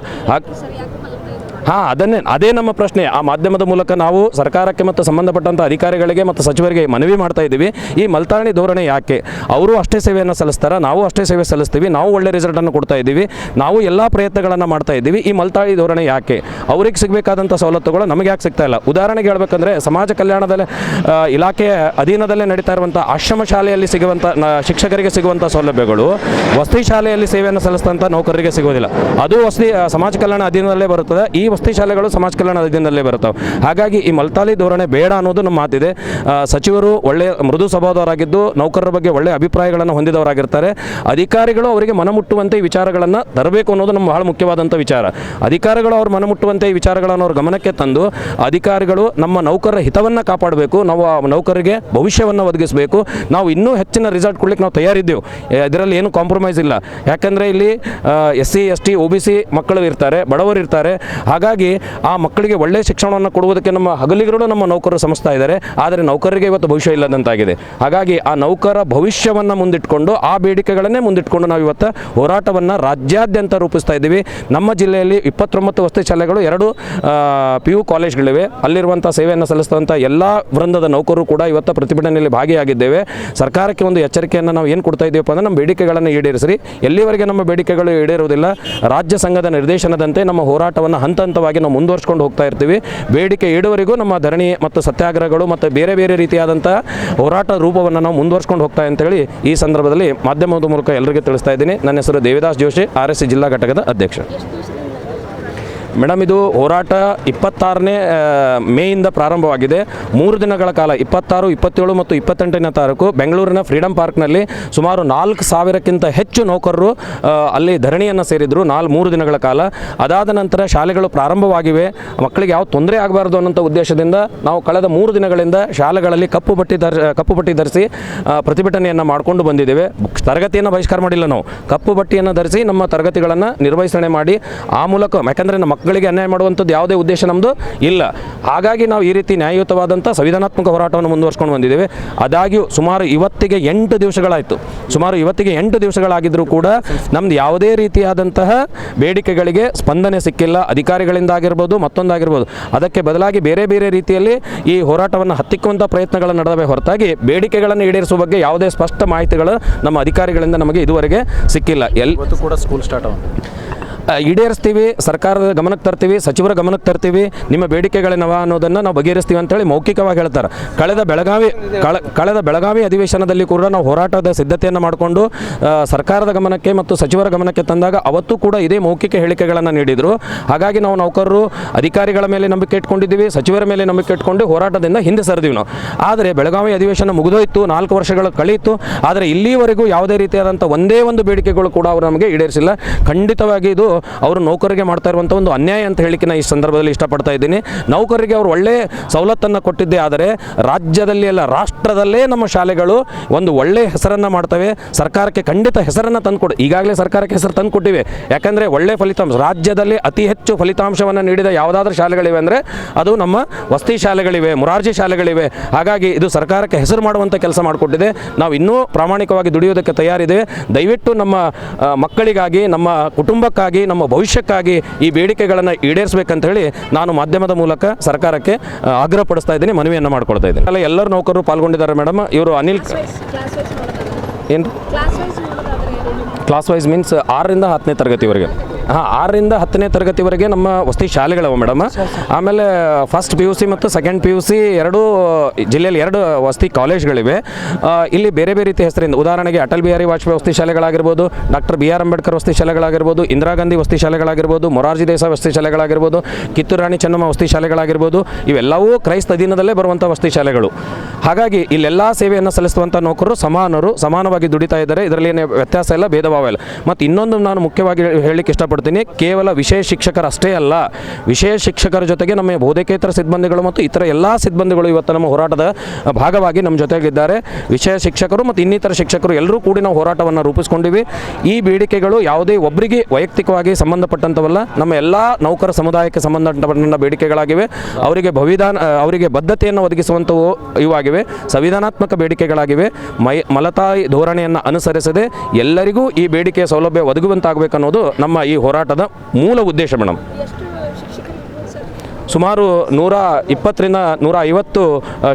ಹಾಂ, ಅದನ್ನೇ, ಅದೇ ನಮ್ಮ ಪ್ರಶ್ನೆ. ಆ ಮಾಧ್ಯಮದ ಮೂಲಕ ನಾವು ಸರ್ಕಾರಕ್ಕೆ ಮತ್ತು ಸಂಬಂಧಪಟ್ಟಂಥ ಅಧಿಕಾರಿಗಳಿಗೆ ಮತ್ತು ಸಚಿವರಿಗೆ ಮನವಿ ಮಾಡ್ತಾ ಇದ್ದೀವಿ. ಈ ಮಲ್ತಾಣಿ ಧೋರಣೆ ಯಾಕೆ? ಅವರು ಅಷ್ಟೇ ಸೇವೆಯನ್ನು ಸಲ್ಲಿಸ್ತಾರೆ? ನಾವು ಅಷ್ಟೇ ಸೇವೆ ಸಲ್ಲಿಸ್ತೀವಿ. ನಾವು ಒಳ್ಳೆ ರಿಸಲ್ಟನ್ನು ಕೊಡ್ತಾ ಇದ್ದೀವಿ. ನಾವು ಎಲ್ಲ ಪ್ರಯತ್ನಗಳನ್ನು ಮಾಡ್ತಾ ಇದ್ದೀವಿ. ಈ ಮಲ್ತಾಳಿ ಧೋರಣೆ ಯಾಕೆ? ಅವ್ರಿಗೆ ಸಿಗಬೇಕಾದಂಥ ಸವಲತ್ತುಗಳು ನಮಗೆ ಯಾಕೆ ಸಿಗ್ತಾ ಇಲ್ಲ? ಉದಾಹರಣೆಗೆ ಹೇಳ್ಬೇಕಂದ್ರೆ, ಸಮಾಜ ಕಲ್ಯಾಣದಲ್ಲಿ ಇಲಾಖೆಯ ಅಧೀನದಲ್ಲೇ ನಡೀತಾ ಇರುವಂಥ ಆಶ್ರಮ ಶಾಲೆಯಲ್ಲಿ ಸಿಗುವಂಥ ಶಿಕ್ಷಕರಿಗೆ ಸಿಗುವಂಥ ಸೌಲಭ್ಯಗಳು, ವಸತಿ ಶಾಲೆಯಲ್ಲಿ ಸೇವೆಯನ್ನು ಸಲ್ಲಿಸಿದಂಥ ನೌಕರರಿಗೆ ಸಿಗೋದಿಲ್ಲ ಅದು ವಸತಿ ಸಮಾಜ ಕಲ್ಯಾಣ ಅಧೀನದಲ್ಲೇ ಬರುತ್ತದೆ. ಈ ವಸತಿ ಶಾಲೆಗಳು ಸಮಾಜ ಕಲ್ಯಾಣ ಅಧೀನದಲ್ಲೇ ಬರುತ್ತವೆ. ಹಾಗಾಗಿ ಈ ಮಲ್ತಾಲಿ ಧೋರಣೆ ಬೇಡ ಅನ್ನೋದು ನಮ್ಮ ಮಾತಿದೆ. ಸಚಿವರು ಒಳ್ಳೆಯ ಮೃದು ಸ್ವಭಾವದವರಾಗಿದ್ದು, ನೌಕರರ ಬಗ್ಗೆ ಒಳ್ಳೆಯ ಅಭಿಪ್ರಾಯಗಳನ್ನು ಹೊಂದಿದವರಾಗಿರ್ತಾರೆ. ಅಧಿಕಾರಿಗಳು ಅವರಿಗೆ ಮನಮುಟ್ಟುವಂತೆ ಈ ವಿಚಾರಗಳನ್ನು ತರಬೇಕು ಅನ್ನೋದು ನಮ್ಮ ಬಹಳ ಮುಖ್ಯವಾದಂಥ ವಿಚಾರ. ಅಧಿಕಾರಿಗಳು ಅವ್ರ ಮನಮುಟ್ಟುವಂತೆ ಈ ವಿಚಾರಗಳನ್ನು ಅವ್ರ ಗಮನಕ್ಕೆ ತಂದು, ಅಧಿಕಾರಿಗಳು ನಮ್ಮ ನೌಕರರ ಹಿತವನ್ನು ಕಾಪಾಡಬೇಕು, ನಾವು ಆ ನೌಕರರಿಗೆ ಭವಿಷ್ಯವನ್ನು ಒದಗಿಸಬೇಕು. ನಾವು ಇನ್ನೂ ಹೆಚ್ಚಿನ ರಿಸಲ್ಟ್ ಕೊಡ್ಲಿಕ್ಕೆ ನಾವು ತಯಾರಿದ್ದೆವು. ಇದರಲ್ಲಿ ಏನು ಕಾಂಪ್ರಮೈಸ್ ಇಲ್ಲ. ಯಾಕಂದರೆ ಇಲ್ಲಿ S C S T O B C ಮಕ್ಕಳು ಇರ್ತಾರೆ, ಬಡವರು ಇರ್ತಾರೆ. ಹಾಗಾಗಿ ಆ ಮಕ್ಕಳಿಗೆ ಒಳ್ಳೆಯ ಶಿಕ್ಷಣವನ್ನು ಕೊಡುವುದಕ್ಕೆ ನಮ್ಮ ಹಗಲಿಗರು ನಮ್ಮ ನೌಕರರು ಶ್ರಮಿಸ್ತಾ ಇದ್ದಾರೆ. ಆದರೆ ನೌಕರರಿಗೆ ಇವತ್ತು ಭವಿಷ್ಯ ಇಲ್ಲದಂತಾಗಿದೆ. ಹಾಗಾಗಿ ಆ ನೌಕರ ಭವಿಷ್ಯವನ್ನು ಮುಂದಿಟ್ಕೊಂಡು, ಆ ಬೇಡಿಕೆಗಳನ್ನೇ ಮುಂದಿಟ್ಕೊಂಡು ನಾವು ಇವತ್ತು ಹೋರಾಟವನ್ನು ರಾಜ್ಯಾದ್ಯಂತ ರೂಪಿಸ್ತಾ ಇದ್ದೀವಿ. ನಮ್ಮ ಜಿಲ್ಲೆಯಲ್ಲಿ ಇಪ್ಪತ್ತೊಂಬತ್ತು ವಸತಿ ಶಾಲೆಗಳು, ಎರಡು ಪಿ ಯು ಕಾಲೇಜ್ಗಳಿವೆ. ಅಲ್ಲಿರುವಂಥ ಸೇವೆಯನ್ನು ಸಲ್ಲಿಸಿದಂಥ ಎಲ್ಲ ವೃಂದದ ನೌಕರರು ಕೂಡ ಇವತ್ತು ಪ್ರತಿಭಟನೆಯಲ್ಲಿ ಭಾಗಿಯಾಗಿದ್ದೇವೆ. ಸರ್ಕಾರಕ್ಕೆ ಒಂದು ಎಚ್ಚರಿಕೆಯನ್ನು ನಾವು ಏನು ಕೊಡ್ತಾ ಇದ್ದೀವಪ್ಪ ಅಂದರೆ, ನಮ್ಮ ಬೇಡಿಕೆಗಳನ್ನು ಈಡೇರಿಸಿರಿ. ಎಲ್ಲಿವರೆಗೆ ನಮ್ಮ ಬೇಡಿಕೆಗಳು ಈಡೇರುವುದಿಲ್ಲ, ರಾಜ್ಯ ಸಂಘದ ನಿರ್ದೇಶನದಂತೆ ನಮ್ಮ ಹೋರಾಟವನ್ನು ಹಂತ ಹಂತವಾಗಿ ನಾವು ಮುಂದುವರ್ಸ್ಕೊಂಡು ಹೋಗ್ತಾ ಇರ್ತೀವಿ. ಬೇಡಿಕೆ ಈಡುವರೆಗೂ ನಮ್ಮ ಧರಣಿ ಮತ್ತು ಸತ್ಯಾಗ್ರಹಗಳು ಮತ್ತು ಬೇರೆ ಬೇರೆ ರೀತಿಯಾದಂಥ ಹೋರಾಟ ರೂಪವನ್ನು ನಾವು ಮುಂದುವರ್ಸ್ಕೊಂಡು ಹೋಗ್ತಾ ಅಂತೇಳಿ ಈ ಸಂದರ್ಭದಲ್ಲಿ ಮಾಧ್ಯಮದ ಮೂಲಕ ಎಲ್ಲರಿಗೂ ತಿಳಿಸ್ತಾ ಇದ್ದೀನಿ. ನನ್ನ ಹೆಸರು Devidas Joshi, R S C ಜಿಲ್ಲಾ ಘಟಕದ ಅಧ್ಯಕ್ಷ. ಮೇಡಮ್, ಇದು ಹೋರಾಟ ಇಪ್ಪತ್ತಾರನೇ ಮೇಯಿಂದ ಪ್ರಾರಂಭವಾಗಿದೆ. ಮೂರು ದಿನಗಳ ಕಾಲ, ಇಪ್ಪತ್ತಾರು, ಇಪ್ಪತ್ತೇಳು ಮತ್ತು ಇಪ್ಪತ್ತೆಂಟನೇ ತಾರೀಕು ಬೆಂಗಳೂರಿನ ಫ್ರೀಡಂ ಪಾರ್ಕ್ನಲ್ಲಿ ಸುಮಾರು ನಾಲ್ಕು ಸಾವಿರಕ್ಕಿಂತ ಹೆಚ್ಚು ನೌಕರರು ಅಲ್ಲಿ ಧರಣಿಯನ್ನು ಸೇರಿದರು ನಾಲ್ಕು ಮೂರು ದಿನಗಳ ಕಾಲ. ಅದಾದ ನಂತರ ಶಾಲೆಗಳು ಪ್ರಾರಂಭವಾಗಿವೆ. ಮಕ್ಕಳಿಗೆ ಯಾವ ತೊಂದರೆ ಆಗಬಾರ್ದು ಅನ್ನೋಂಥ ಉದ್ದೇಶದಿಂದ ನಾವು ಕಳೆದ ಮೂರು ದಿನಗಳಿಂದ ಶಾಲೆಗಳಲ್ಲಿ ಕಪ್ಪು ಪಟ್ಟಿ ಧರ್, ಕಪ್ಪು ಪಟ್ಟಿ ಧರಿಸಿ ಪ್ರತಿಭಟನೆಯನ್ನು ಮಾಡಿಕೊಂಡು ಬಂದಿದ್ದೇವೆ. ತರಗತಿಯನ್ನು ಬಹಿಷ್ಕಾರ ಮಾಡಿಲ್ಲ ನಾವು. ಕಪ್ಪು ಪಟ್ಟಿಯನ್ನು ಧರಿಸಿ ನಮ್ಮ ತರಗತಿಗಳನ್ನು ನಿರ್ವಹಿಸಣೆ ಮಾಡಿ, ಆ ಮೂಲಕ, ಯಾಕಂದರೆ ನಮ್ಮ ಮಕ್ಕಳಿಗೆ ಅನ್ಯಾಯ ಮಾಡುವಂಥದ್ದು ಯಾವುದೇ ಉದ್ದೇಶ ನಮ್ಮದು ಇಲ್ಲ. ಹಾಗಾಗಿ ನಾವು ಈ ರೀತಿ ನ್ಯಾಯಯುತವಾದಂಥ ಸಂವಿಧಾನಾತ್ಮಕ ಹೋರಾಟವನ್ನು ಮುಂದುವರ್ಸ್ಕೊಂಡು ಬಂದಿದ್ದೇವೆ. ಆದಾಗ್ಯೂ ಸುಮಾರು ಇವತ್ತಿಗೆ ಎಂಟು ದಿವಸಗಳಾಯಿತು. ಸುಮಾರು ಇವತ್ತಿಗೆ ಎಂಟು ದಿವಸಗಳಾಗಿದ್ದರೂ ಕೂಡ ನಮ್ದು ಯಾವುದೇ ರೀತಿಯಾದಂತಹ ಬೇಡಿಕೆಗಳಿಗೆ ಸ್ಪಂದನೆ ಸಿಕ್ಕಿಲ್ಲ. ಅಧಿಕಾರಿಗಳಿಂದ ಆಗಿರ್ಬೋದು ಮತ್ತೊಂದಾಗಿರ್ಬೋದು ಅದಕ್ಕೆ ಬದಲಾಗಿ ಬೇರೆ ಬೇರೆ ರೀತಿಯಲ್ಲಿ ಈ ಹೋರಾಟವನ್ನು ಹತ್ತಿಕ್ಕುವಂಥ ಪ್ರಯತ್ನಗಳು ನಡೆದವೆ ಹೊರತಾಗಿ ಬೇಡಿಕೆಗಳನ್ನು ಈಡೇರಿಸುವ ಬಗ್ಗೆ ಯಾವುದೇ ಸ್ಪಷ್ಟ ಮಾಹಿತಿಗಳು ನಮ್ಮ ಅಧಿಕಾರಿಗಳಿಂದ ನಮಗೆ ಇದುವರೆಗೆ ಸಿಕ್ಕಿಲ್ಲ. ಎಲ್ಲಿ ಕೂಡ ಸ್ಕೂಲ್ ಸ್ಟಾರ್ಟ್ ಆ, ಈಡೇರಿಸ್ತೀವಿ, ಸರ್ಕಾರದ ಗಮನಕ್ಕೆ ತರ್ತೀವಿ, ಸಚಿವರ ಗಮನಕ್ಕೆ ತರ್ತೀವಿ, ನಿಮ್ಮ ಬೇಡಿಕೆಗಳೇನವ ಅನ್ನೋದನ್ನು ನಾವು ಬಗೆಹರಿಸ್ತೀವಿ ಅಂತೇಳಿ ಮೌಖಿಕವಾಗಿ ಹೇಳ್ತಾರೆ. ಕಳೆದ ಬೆಳಗಾವಿ, ಕಳ, ಕಳೆದ ಬೆಳಗಾವಿ ಅಧಿವೇಶನದಲ್ಲಿ ಕೂಡ ನಾವು ಹೋರಾಟದ ಸಿದ್ಧತೆಯನ್ನು ಮಾಡಿಕೊಂಡು ಸರ್ಕಾರದ ಗಮನಕ್ಕೆ ಮತ್ತು ಸಚಿವರ ಗಮನಕ್ಕೆ ತಂದಾಗ ಅವತ್ತು ಕೂಡ ಇದೇ ಮೌಖಿಕ ಹೇಳಿಕೆಗಳನ್ನು ನೀಡಿದರು. ಹಾಗಾಗಿ ನಾವು ನೌಕರರು, ಅಧಿಕಾರಿಗಳ ಮೇಲೆ ನಂಬಿಕೆ ಇಟ್ಕೊಂಡಿದ್ದೀವಿ, ಸಚಿವರ ಮೇಲೆ ನಂಬಿಕೆ ಇಟ್ಕೊಂಡು ಹೋರಾಟದಿಂದ ಹಿಂದೆ ಸರಿದೀವಿ ನಾವು. ಆದರೆ ಬೆಳಗಾವಿ ಅಧಿವೇಶನ ಮುಗಿದೋಯ್ತು, ನಾಲ್ಕು ವರ್ಷಗಳು ಕಳೆಯಿತು. ಆದರೆ ಇಲ್ಲಿವರೆಗೂ ಯಾವುದೇ ರೀತಿಯಾದಂಥ ಒಂದೇ ಒಂದು ಬೇಡಿಕೆಗಳು ಕೂಡ ಅವರು ನಮಗೆ ಈಡೇರಿಸಿಲ್ಲ. ಖಂಡಿತವಾಗಿ ಇದು ಅವರು ನೌಕರರಿಗೆ ಮಾಡ್ತಾ ಇರುವಂಥ ಒಂದು ಅನ್ಯಾಯ ಅಂತ ಹೇಳಿಕೆ ನಾನು ಈ ಸಂದರ್ಭದಲ್ಲಿ ಇಷ್ಟಪಡ್ತಾ ಇದ್ದೀನಿ. ನೌಕರರಿಗೆ ಅವರು ಒಳ್ಳೆ ಸವಲತ್ತನ್ನು ಕೊಟ್ಟಿದ್ದೇ ಆದರೆ ರಾಜ್ಯದಲ್ಲಿ ಅಲ್ಲ, ರಾಷ್ಟ್ರದಲ್ಲೇ ನಮ್ಮ ಶಾಲೆಗಳು ಒಂದು ಒಳ್ಳೆಯ ಹೆಸರನ್ನು ಮಾಡ್ತವೆ. ಸರ್ಕಾರಕ್ಕೆ ಖಂಡಿತ ಹೆಸರನ್ನು ತಂದುಕೊಡು, ಈಗಾಗಲೇ ಸರ್ಕಾರಕ್ಕೆ ಹೆಸರು ತಂದುಕೊಟ್ಟಿವೆ. ಯಾಕಂದರೆ ಒಳ್ಳೆಯ ಫಲಿತಾಂಶ, ರಾಜ್ಯದಲ್ಲಿ ಅತಿ ಹೆಚ್ಚು ಫಲಿತಾಂಶವನ್ನು ನೀಡಿದ ಯಾವುದಾದ್ರೂ ಶಾಲೆಗಳಿವೆ ಅಂದರೆ ಅದು ನಮ್ಮ ವಸತಿ ಶಾಲೆಗಳಿವೆ, ಮುರಾರ್ಜಿ ಶಾಲೆಗಳಿವೆ. ಹಾಗಾಗಿ ಇದು ಸರ್ಕಾರಕ್ಕೆ ಹೆಸರು ಮಾಡುವಂಥ ಕೆಲಸ ಮಾಡಿಕೊಟ್ಟಿದೆ. ನಾವು ಇನ್ನೂ ಪ್ರಾಮಾಣಿಕವಾಗಿ ದುಡಿಯೋದಕ್ಕೆ ತಯಾರಿದೆ. ದಯವಿಟ್ಟು ನಮ್ಮ ಮಕ್ಕಳಿಗಾಗಿ, ನಮ್ಮ ಕುಟುಂಬಕ್ಕಾಗಿ ನಮ್ಮ ಭವಿಷ್ಯಕ್ಕಾಗಿ ಈ ಬೇಡಿಕೆಗಳನ್ನು ಈಡೇರಿಸಬೇಕಂತ ಹೇಳಿ ನಾನು ಮಾಧ್ಯಮದ ಮೂಲಕ ಸರ್ಕಾರಕ್ಕೆ ಆಗ್ರಹಪಡಿಸ್ತಾ ಇದ್ದೀನಿ ಮನವಿಯನ್ನು ಮಾಡ್ಕೊಳ್ತಾ ಇದ್ದೀನಿ. ಅಲ್ಲ ಎಲ್ಲರೂ ನೌಕರರು ಪಾಲ್ಗೊಂಡಿದ್ದಾರೆ ಮೇಡಮ್. ಇವರು ಅನಿಲ್ ಏನು? ಕ್ಲಾಸ್ ವೈಸ್ ಮೀನ್ಸ್ ಆರರಿಂದ ಹತ್ತನೇ ತರಗತಿವರೆಗೆ ಹಾಂ ಆರರಿಂದ ಹತ್ತನೇ ತರಗತಿವರೆಗೆ ನಮ್ಮ ವಸತಿ ಶಾಲೆಗಳವ ಮೇಡಮ್. ಆಮೇಲೆ ಫಸ್ಟ್ ಪಿ ಯು ಸಿ ಮತ್ತು ಸೆಕೆಂಡ್ ಪಿ ಯು ಸಿ ಎರಡೂ ಜಿಲ್ಲೆಯಲ್ಲಿ ಎರಡು ವಸತಿ ಕಾಲೇಜ್ಗಳಿವೆ. ಇಲ್ಲಿ ಬೇರೆ ಬೇರೆ ರೀತಿಯ ಹೆಸರಿಂದ ಉದಾಹರಣೆಗೆ ಅಟಲ್ ಬಿಹಾರಿ ವಾಜಪೇಯಿ ವಸತಿ ಶಾಲೆಗಳಾಗಿರ್ಬೋದು ಡಾಕ್ಟರ್ ಬಿ ಆರ್ ಅಂಬೇಡ್ಕರ್ ವಸತಿ ಶಾಲೆಗಳಾಗಿರ್ಬೋದು ಇಂದಿರಾ ಗಾಂಧಿ ವಸತಿ ಶಾಲೆಗಳಾಗಿರ್ಬೋದು ಮೊರಾರ್ಜಿ ದೇಸಾಯಿ ವಸತಿ ಶಾಲೆಗಳಾಗಿರ್ಬೋದು ಕಿತ್ತೂರು ರಾಣಿ ಚೆನ್ನಮ್ಮ ವಸತಿ ಶಾಲೆಗಳಾಗಿರ್ಬೋದು ಇವೆಲ್ಲವೂ ಕ್ರೈಸ್ತ ಅಧೀನದಲ್ಲೇ ಬರುವಂಥ ವಸತಿ ಶಾಲೆಗಳು. ಹಾಗಾಗಿ ಇಲ್ಲೆಲ್ಲ ಸೇವೆಯನ್ನು ಸಲ್ಲಿಸುವಂಥ ನೌಕರರು ಸಮಾನರು ಸಮಾನವಾಗಿ ದುಡಿತಾ ಇದ್ದಾರೆ. ಇದರಲ್ಲಿ ಏನು ವ್ಯತ್ಯಾಸ ಇಲ್ಲ ಭೇದ ಭಾವ ಇಲ್ಲ. ಮತ್ತು ಇನ್ನೊಂದು ನಾನು ಮುಖ್ಯವಾಗಿ ಹೇಳಲಿಕ್ಕೆ ಇಷ್ಟಪಡ್ತೀನಿ ಕೇವಲ ವಿಷಯ ಶಿಕ್ಷಕರಷ್ಟೇ ಅಲ್ಲ ವಿಷಯ ಶಿಕ್ಷಕರ ಜೊತೆಗೆ ನಮ್ಮ ಬೋಧಕೇತರ ಸಿಬ್ಬಂದಿಗಳು ಮತ್ತು ಇತರ ಎಲ್ಲ ಸಿಬ್ಬಂದಿಗಳು ಇವತ್ತು ನಮ್ಮ ಹೋರಾಟದ ಭಾಗವಾಗಿ ನಮ್ಮ ಜೊತೆಗಿದ್ದಾರೆ ವಿಷಯ ಶಿಕ್ಷಕರು ಮತ್ತು ಇನ್ನಿತರ ಶಿಕ್ಷಕರು ಎಲ್ಲರೂ ಕೂಡಿ ನಾವು ಹೋರಾಟವನ್ನು ರೂಪಿಸ್ಕೊಂಡಿವಿ. ಈ ಬೇಡಿಕೆಗಳು ಯಾವುದೇ ಒಬ್ಬರಿಗೆ ವೈಯಕ್ತಿಕವಾಗಿ ಸಂಬಂಧಪಟ್ಟಂಥವಲ್ಲ ನಮ್ಮ ಎಲ್ಲ ನೌಕರ ಸಮುದಾಯಕ್ಕೆ ಸಂಬಂಧಪಟ್ಟ ಬೇಡಿಕೆಗಳಾಗಿವೆ. ಅವರಿಗೆ ಭವಿಧಾನ ಅವರಿಗೆ ಬದ್ಧತೆಯನ್ನು ಒದಗಿಸುವಂಥವು ಇವಾಗಿವೆ. ಸಂವಿಧಾನಾತ್ಮಕ ಬೇಡಿಕೆಗಳಾಗಿವೆ. ಮೈ, ಮಲತಾಯಿ ಧೋರಣೆಯನ್ನು ಅನುಸರಿಸದೆ ಎಲ್ಲರಿಗೂ ಈ ಬೇಡಿಕೆಯ ಸೌಲಭ್ಯ ಒದಗುವಂತಾಗಬೇಕನ್ನೋದು ನಮ್ಮ ಈ ಹೋರಾಟದ ಮೂಲ ಉದ್ದೇಶ ಮೇಡಮ್. ಸುಮಾರು ನೂರ ಇಪ್ಪತ್ತರಿಂದ ನೂರ ಐವತ್ತು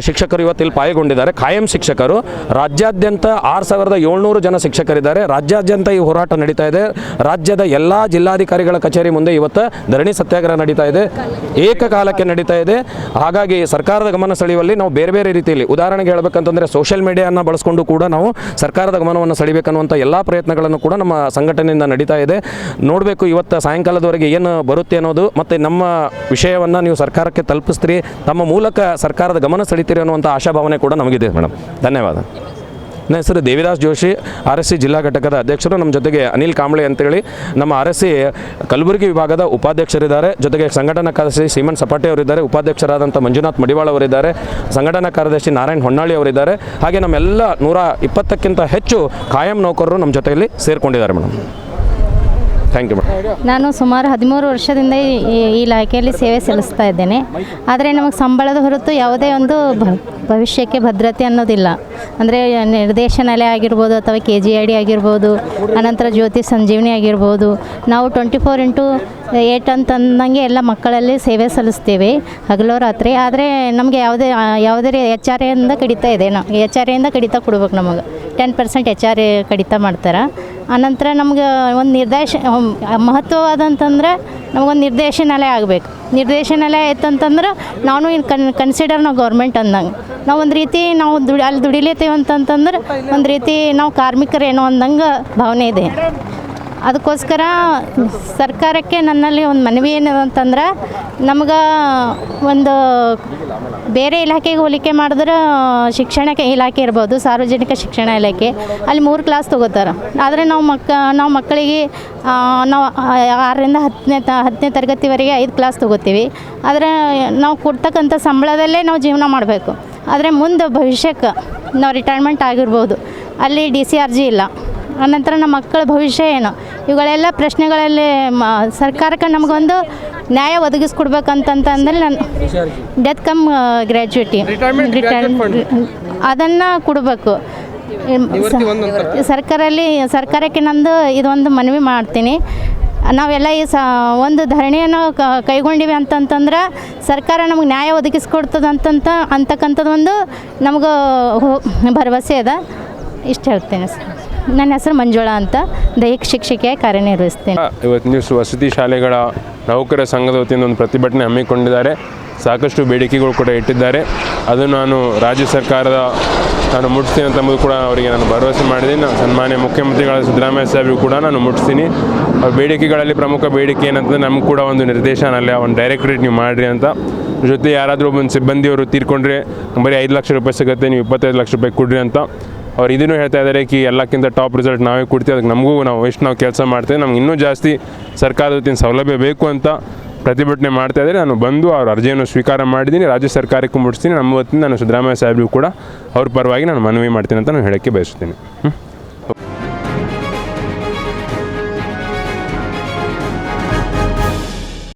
ಶಿಕ್ಷಕರು ಇವತ್ತು ಇಲ್ಲಿ ಪಾಯಗೊಂಡಿದ್ದಾರೆ ಕಾಯಂ ಶಿಕ್ಷಕರು. ರಾಜ್ಯಾದ್ಯಂತ ಆರು ಸಾವಿರದ ಏಳ್ನೂರು ಜನ ಶಿಕ್ಷಕರಿದ್ದಾರೆ. ರಾಜ್ಯಾದ್ಯಂತ ಈ ಹೋರಾಟ ನಡೀತಾ ಇದೆ. ರಾಜ್ಯದ ಎಲ್ಲ ಜಿಲ್ಲಾಧಿಕಾರಿಗಳ ಕಚೇರಿ ಮುಂದೆ ಇವತ್ತು ಧರಣಿ ಸತ್ಯಾಗ್ರಹ ನಡೀತಾ ಇದೆ. ಏಕಕಾಲಕ್ಕೆ ನಡೀತಾ ಇದೆ. ಹಾಗಾಗಿ ಸರ್ಕಾರದ ಗಮನ ಸೆಳೆಯುವಲ್ಲಿ ನಾವು ಬೇರೆ ಬೇರೆ ರೀತಿಯಲ್ಲಿ ಉದಾಹರಣೆಗೆ ಹೇಳಬೇಕಂತಂದರೆ ಸೋಷಿಯಲ್ ಮೀಡಿಯಾನ ಬಳಸ್ಕೊಂಡು ಕೂಡ ನಾವು ಸರ್ಕಾರದ ಗಮನವನ್ನು ಸೆಳಿಬೇಕನ್ನುವಂಥ ಎಲ್ಲ ಪ್ರಯತ್ನಗಳನ್ನು ಕೂಡ ನಮ್ಮ ಸಂಘಟನೆಯಿಂದ ನಡೀತಾ ಇದೆ. ನೋಡಬೇಕು ಇವತ್ತು ಸಾಯಂಕಾಲದವರೆಗೆ ಏನು ಬರುತ್ತೆ ಅನ್ನೋದು, ಮತ್ತು ನಮ್ಮ ವಿಷಯವನ್ನು ನೀವು ಸರ್ಕಾರಕ್ಕೆ ತಲುಪಿಸ್ತೀರಿ, ತಮ್ಮ ಮೂಲಕ ಸರ್ಕಾರದ ಗಮನ ಸೆಳಿತೀರಿ ಅನ್ನುವಂಥ ಆಶಾಭಾವನೆ ಕೂಡ ನಮಗಿದೆ ಮೇಡಮ್ ಧನ್ಯವಾದ. ನನ್ನ ಹೆಸರು Devidas Joshi, R S C ಜಿಲ್ಲಾ ಘಟಕದ ಅಧ್ಯಕ್ಷರು. ನಮ್ಮ ಜೊತೆಗೆ ಅನಿಲ್ ಕಾಂಬ್ಳೆ ಅಂತೇಳಿ ನಮ್ಮ ಆರ್ ಎಸ್ ಸಿ ಕಲಬುರಗಿ ವಿಭಾಗದ ಉಪಾಧ್ಯಕ್ಷರಿದ್ದಾರೆ. ಜೊತೆಗೆ ಸಂಘಟನಾ ಕಾರ್ಯದರ್ಶಿ ಸೀಮನ್ ಸಪಾಟೆ ಅವರಿದ್ದಾರೆ. ಉಪಾಧ್ಯಕ್ಷರಾದಂಥ ಮಂಜುನಾಥ್ ಮಡಿವಾಳ ಅವರಿದ್ದಾರೆ. ಸಂಘಟನಾ ಕಾರ್ಯದರ್ಶಿ ನಾರಾಯಣ್ ಹೊನ್ನಾಳಿ ಅವರಿದ್ದಾರೆ. ಹಾಗೆ ನಮ್ಮೆಲ್ಲ ನೂರ ಇಪ್ಪತ್ತಕ್ಕಿಂತ ಹೆಚ್ಚು ಕಾಯಂ ನೌಕರರು ನಮ್ಮ ಜೊತೆಯಲ್ಲಿ ಸೇರಿಕೊಂಡಿದ್ದಾರೆ ಮೇಡಮ್ ಥ್ಯಾಂಕ್ ಯು ನಾನು ಸುಮಾರು ಹದಿಮೂರು ವರ್ಷದಿಂದ ಈ ಈ ಇಲಾಖೆಯಲ್ಲಿ ಸೇವೆ ಸಲ್ಲಿಸ್ತಾ ಇದ್ದೇನೆ. ಆದರೆ ನಮಗೆ ಸಂಬಳದ ಹೊರತು ಯಾವುದೇ ಒಂದು ಭವಿಷ್ಯಕ್ಕೆ ಭದ್ರತೆ ಅನ್ನೋದಿಲ್ಲ. ಅಂದರೆ ನಿರ್ದೇಶನಾಲಯ ಆಗಿರ್ಬೋದು ಅಥವಾ ಕೆ ಜಿ ಐ ಡಿ ಆಗಿರ್ಬೋದು, ಅನಂತರ ಜ್ಯೋತಿ ಸಂಜೀವನಿ ಆಗಿರ್ಬೋದು, ನಾವು ಟ್ವೆಂಟಿ ಫೋರ್ ಇಂಟು ಏಟ್ ಅಂತಂದಂಗೆ ಎಲ್ಲ ಮಕ್ಕಳಲ್ಲಿ ಸೇವೆ ಸಲ್ಲಿಸ್ತೇವೆ ಹಗಲು ರಾತ್ರಿ ಆದರೆ ನಮಗೆ ಯಾವುದೇ ಯಾವುದೇ ರೀ ಎಚ್ ಆರ್ ಎಯಿಂದ ಕಡಿತ ಇದೆ. ನಾವು ಎಚ್ ಆರ್ ಎಯಿಂದ ಕಡಿತ ಕೊಡ್ಬೇಕು ನಮಗೆ. Ten percent H R A ಕಡಿತ ಮಾಡ್ತಾರೆ. ಅನಂತರ ನಮ್ಗೆ ಒಂದು ನಿರ್ದೇಶ ಮಹತ್ವವಾದಂತಂದ್ರೆ ನಮಗೊಂದು ನಿರ್ದೇಶನಾಲಯ ಆಗಬೇಕು. ನಿರ್ದೇಶನಾಲಯ ಆಯ್ತಂತಂದ್ರೆ ನಾನು ಇನ್ನು ಕನ್ ಕನ್ಸಿಡರ್ ನಾವು ಗೌರ್ಮೆಂಟ್ ಅಂದಂಗೆ. ನಾವು ಒಂದು ರೀತಿ ನಾವು ದುಡಿ, ಅಲ್ಲಿ ದುಡಿಲೇತೀವಿ ಅಂತಂತಂದ್ರೆ ಒಂದು ರೀತಿ ನಾವು ಕಾರ್ಮಿಕರೇನೋ ಅಂದಂಗೆ ಭಾವನೆ ಇದೆ. ಅದಕ್ಕೋಸ್ಕರ ಸರ್ಕಾರಕ್ಕೆ ನನ್ನಲ್ಲಿ ಒಂದು ಮನವಿ ಏನಂತಂದ್ರೆ ನಮ್ಗೆ ಒಂದು ಬೇರೆ ಇಲಾಖೆಗೆ ಹೋಲಿಕೆ ಮಾಡಿದ್ರೆ ಶಿಕ್ಷಣ ಇಲಾಖೆ ಇರ್ಬೋದು, ಸಾರ್ವಜನಿಕ ಶಿಕ್ಷಣ ಇಲಾಖೆ. ಅಲ್ಲಿ ಮೂರು ಕ್ಲಾಸ್ ತೊಗೋತಾರೆ. ಆದರೆ ನಾವು ಮಕ್ಕ, ನಾವು ಮಕ್ಕಳಿಗೆ ನಾವು ಆರರಿಂದ ಹತ್ತನೇ ತ, ಹತ್ತನೇ ತರಗತಿವರೆಗೆ ಐದು ಕ್ಲಾಸ್ ತೊಗೋತೀವಿ. ಆದರೆ ನಾವು ಕೊಡ್ತಕ್ಕಂಥ ಸಂಬಳದಲ್ಲೇ ನಾವು ಜೀವನ ಮಾಡಬೇಕು. ಆದರೆ ಮುಂದೆ ಭವಿಷ್ಯಕ್ಕೆ ನಾವು ರಿಟೈರ್ಮೆಂಟ್ ಆಗಿರ್ಬೋದು. ಅಲ್ಲಿ ಡಿ ಸಿ ಆರ್ ಜಿ ಇಲ್ಲ. ಆನಂತರ ನಮ್ಮ ಮಕ್ಕಳ ಭವಿಷ್ಯ ಏನು? ಇವುಗಳೆಲ್ಲ ಪ್ರಶ್ನೆಗಳಲ್ಲಿ ಮ ಸರ್ಕಾರಕ್ಕೆ ನಮಗೊಂದು ನ್ಯಾಯ ಒದಗಿಸ್ಕೊಡ್ಬೇಕಂತಂತಂದ್ರೆ ನಾನು ಡೆತ್ ಕಮ್ ಗ್ರ್ಯಾಜುಯೇಟಿ ರಿಟೈರ್ಮೆಂಟ್. ಅದನ್ನು ಕೊಡಬೇಕು. ಸರ್ಕಾರಲ್ಲಿ ಸರ್ಕಾರಕ್ಕೆ ನಂದು ಇದೊಂದು ಮನವಿ ಮಾಡ್ತೀನಿ. ನಾವೆಲ್ಲ ಈ ಸ ಒಂದು ಧರಣಿಯನ್ನು ಕ ಕೈಗೊಂಡಿವಿ ಅಂತಂತಂದ್ರೆ ಸರ್ಕಾರ ನಮಗೆ ನ್ಯಾಯ ಒದಗಿಸ್ಕೊಡ್ತದೆ ಅಂತಂತ ಅಂತಕ್ಕಂಥದ್ದು ಒಂದು ನಮ್ಗೆ ಭರವಸೆ ಅದ ಇಷ್ಟು ಹೇಳ್ತೇನೆ ಸರ್. ನನ್ನ ಹೆಸರು ಮಂಜುಳಾ ಅಂತ ದೈಹಿಕ ಶಿಕ್ಷಕಿಯಾಗಿ ಕಾರ್ಯನಿರ್ವಹಿಸ್ತೇನೆ. ಇವತ್ತು ನೀವು ವಸತಿ ಶಾಲೆಗಳ ನೌಕರ ಸಂಘದ ವತಿಯಿಂದ ಒಂದು ಪ್ರತಿಭಟನೆ ಹಮ್ಮಿಕೊಂಡಿದ್ದಾರೆ. ಸಾಕಷ್ಟು ಬೇಡಿಕೆಗಳು ಕೂಡ ಇಟ್ಟಿದ್ದಾರೆ. ಅದು ನಾನು ರಾಜ್ಯ ಸರ್ಕಾರದ ನಾನು ಮುಟ್ಟಿಸ್ತೀನಿ ಅಂತ ಅಂಬುದು ಕೂಡ ಅವರಿಗೆ ನಾನು ಭರವಸೆ ಮಾಡಿದ್ದೀನಿ. ನಾನು ಸನ್ಮಾನ್ಯ ಮುಖ್ಯಮಂತ್ರಿಗಳ ಸಿದ್ದರಾಮಯ್ಯ ಸಾಹೇಬ್ ಕೂಡ ನಾನು ಮುಟ್ಟಿಸ್ತೀನಿ ಅವ್ರ ಬೇಡಿಕೆಗಳಲ್ಲಿ ಪ್ರಮುಖ ಬೇಡಿಕೆ ಏನಂತಂದರೆ ನಮ್ಗೆ ಕೂಡ ಒಂದು ನಿರ್ದೇಶನಾಲಯ ಒಂದು ಡೈರೆಕ್ಟ್ರೇಟ್ ನೀವು ಮಾಡಿರಿ ಅಂತ. ಜೊತೆ ಯಾರಾದರೂ ಒಬ್ಬೊಂದು ಸಿಬ್ಬಂದಿಯವರು ತೀರ್ಕೊಂಡ್ರೆ ಬರೀ ಐದು ಲಕ್ಷ ರೂಪಾಯಿ ಸಿಗುತ್ತೆ, ನೀವು ಇಪ್ಪತ್ತೈದು ಲಕ್ಷ ರೂಪಾಯಿ ಕೊಡ್ರಿ ಅಂತ. ಅವ್ರು ಇದನ್ನು ಹೇಳ್ತಾ ಇದ್ದಾರೆ ಕಿ, ಎಲ್ಲಕ್ಕಿಂತ ಟಾಪ್ ರಿಸಲ್ಟ್ ನಾವೇ ಕೊಡ್ತೀವಿ. ಅದಕ್ಕೆ ನಮಗೂ ನಾವು ಎಷ್ಟು ನಾವು ಕೆಲಸ ಮಾಡ್ತೇವೆ. ನಮ್ಗೆ ಇನ್ನೂ ಜಾಸ್ತಿ ಸರ್ಕಾರದ ವತಿಯಿಂದ ಸೌಲಭ್ಯ ಬೇಕು ಅಂತ ಪ್ರತಿಭಟನೆ ಮಾಡ್ತಾ ಇದ್ದಾರೆ. ನಾನು ಬಂದು ಅವ್ರ ಅರ್ಜಿಯನ್ನು ಸ್ವೀಕಾರ ಮಾಡಿದ್ದೀನಿ. ರಾಜ್ಯ ಸರ್ಕಾರಕ್ಕೂ ಮುಟ್ಟಿಸ್ತೀನಿ. ನಮ್ಮ ವತಿಯಿಂದ ನಾನು ಸಿದ್ದರಾಮಯ್ಯ ಸಾಹೇಬ್ರಿಗೂ ಕೂಡ ಅವ್ರ ಪರವಾಗಿ ನಾನು ಮನವಿ ಮಾಡ್ತೀನಿ ಅಂತ ನಾನು ಹೇಳೋಕ್ಕೆ ಬಯಸ್ತೀನಿ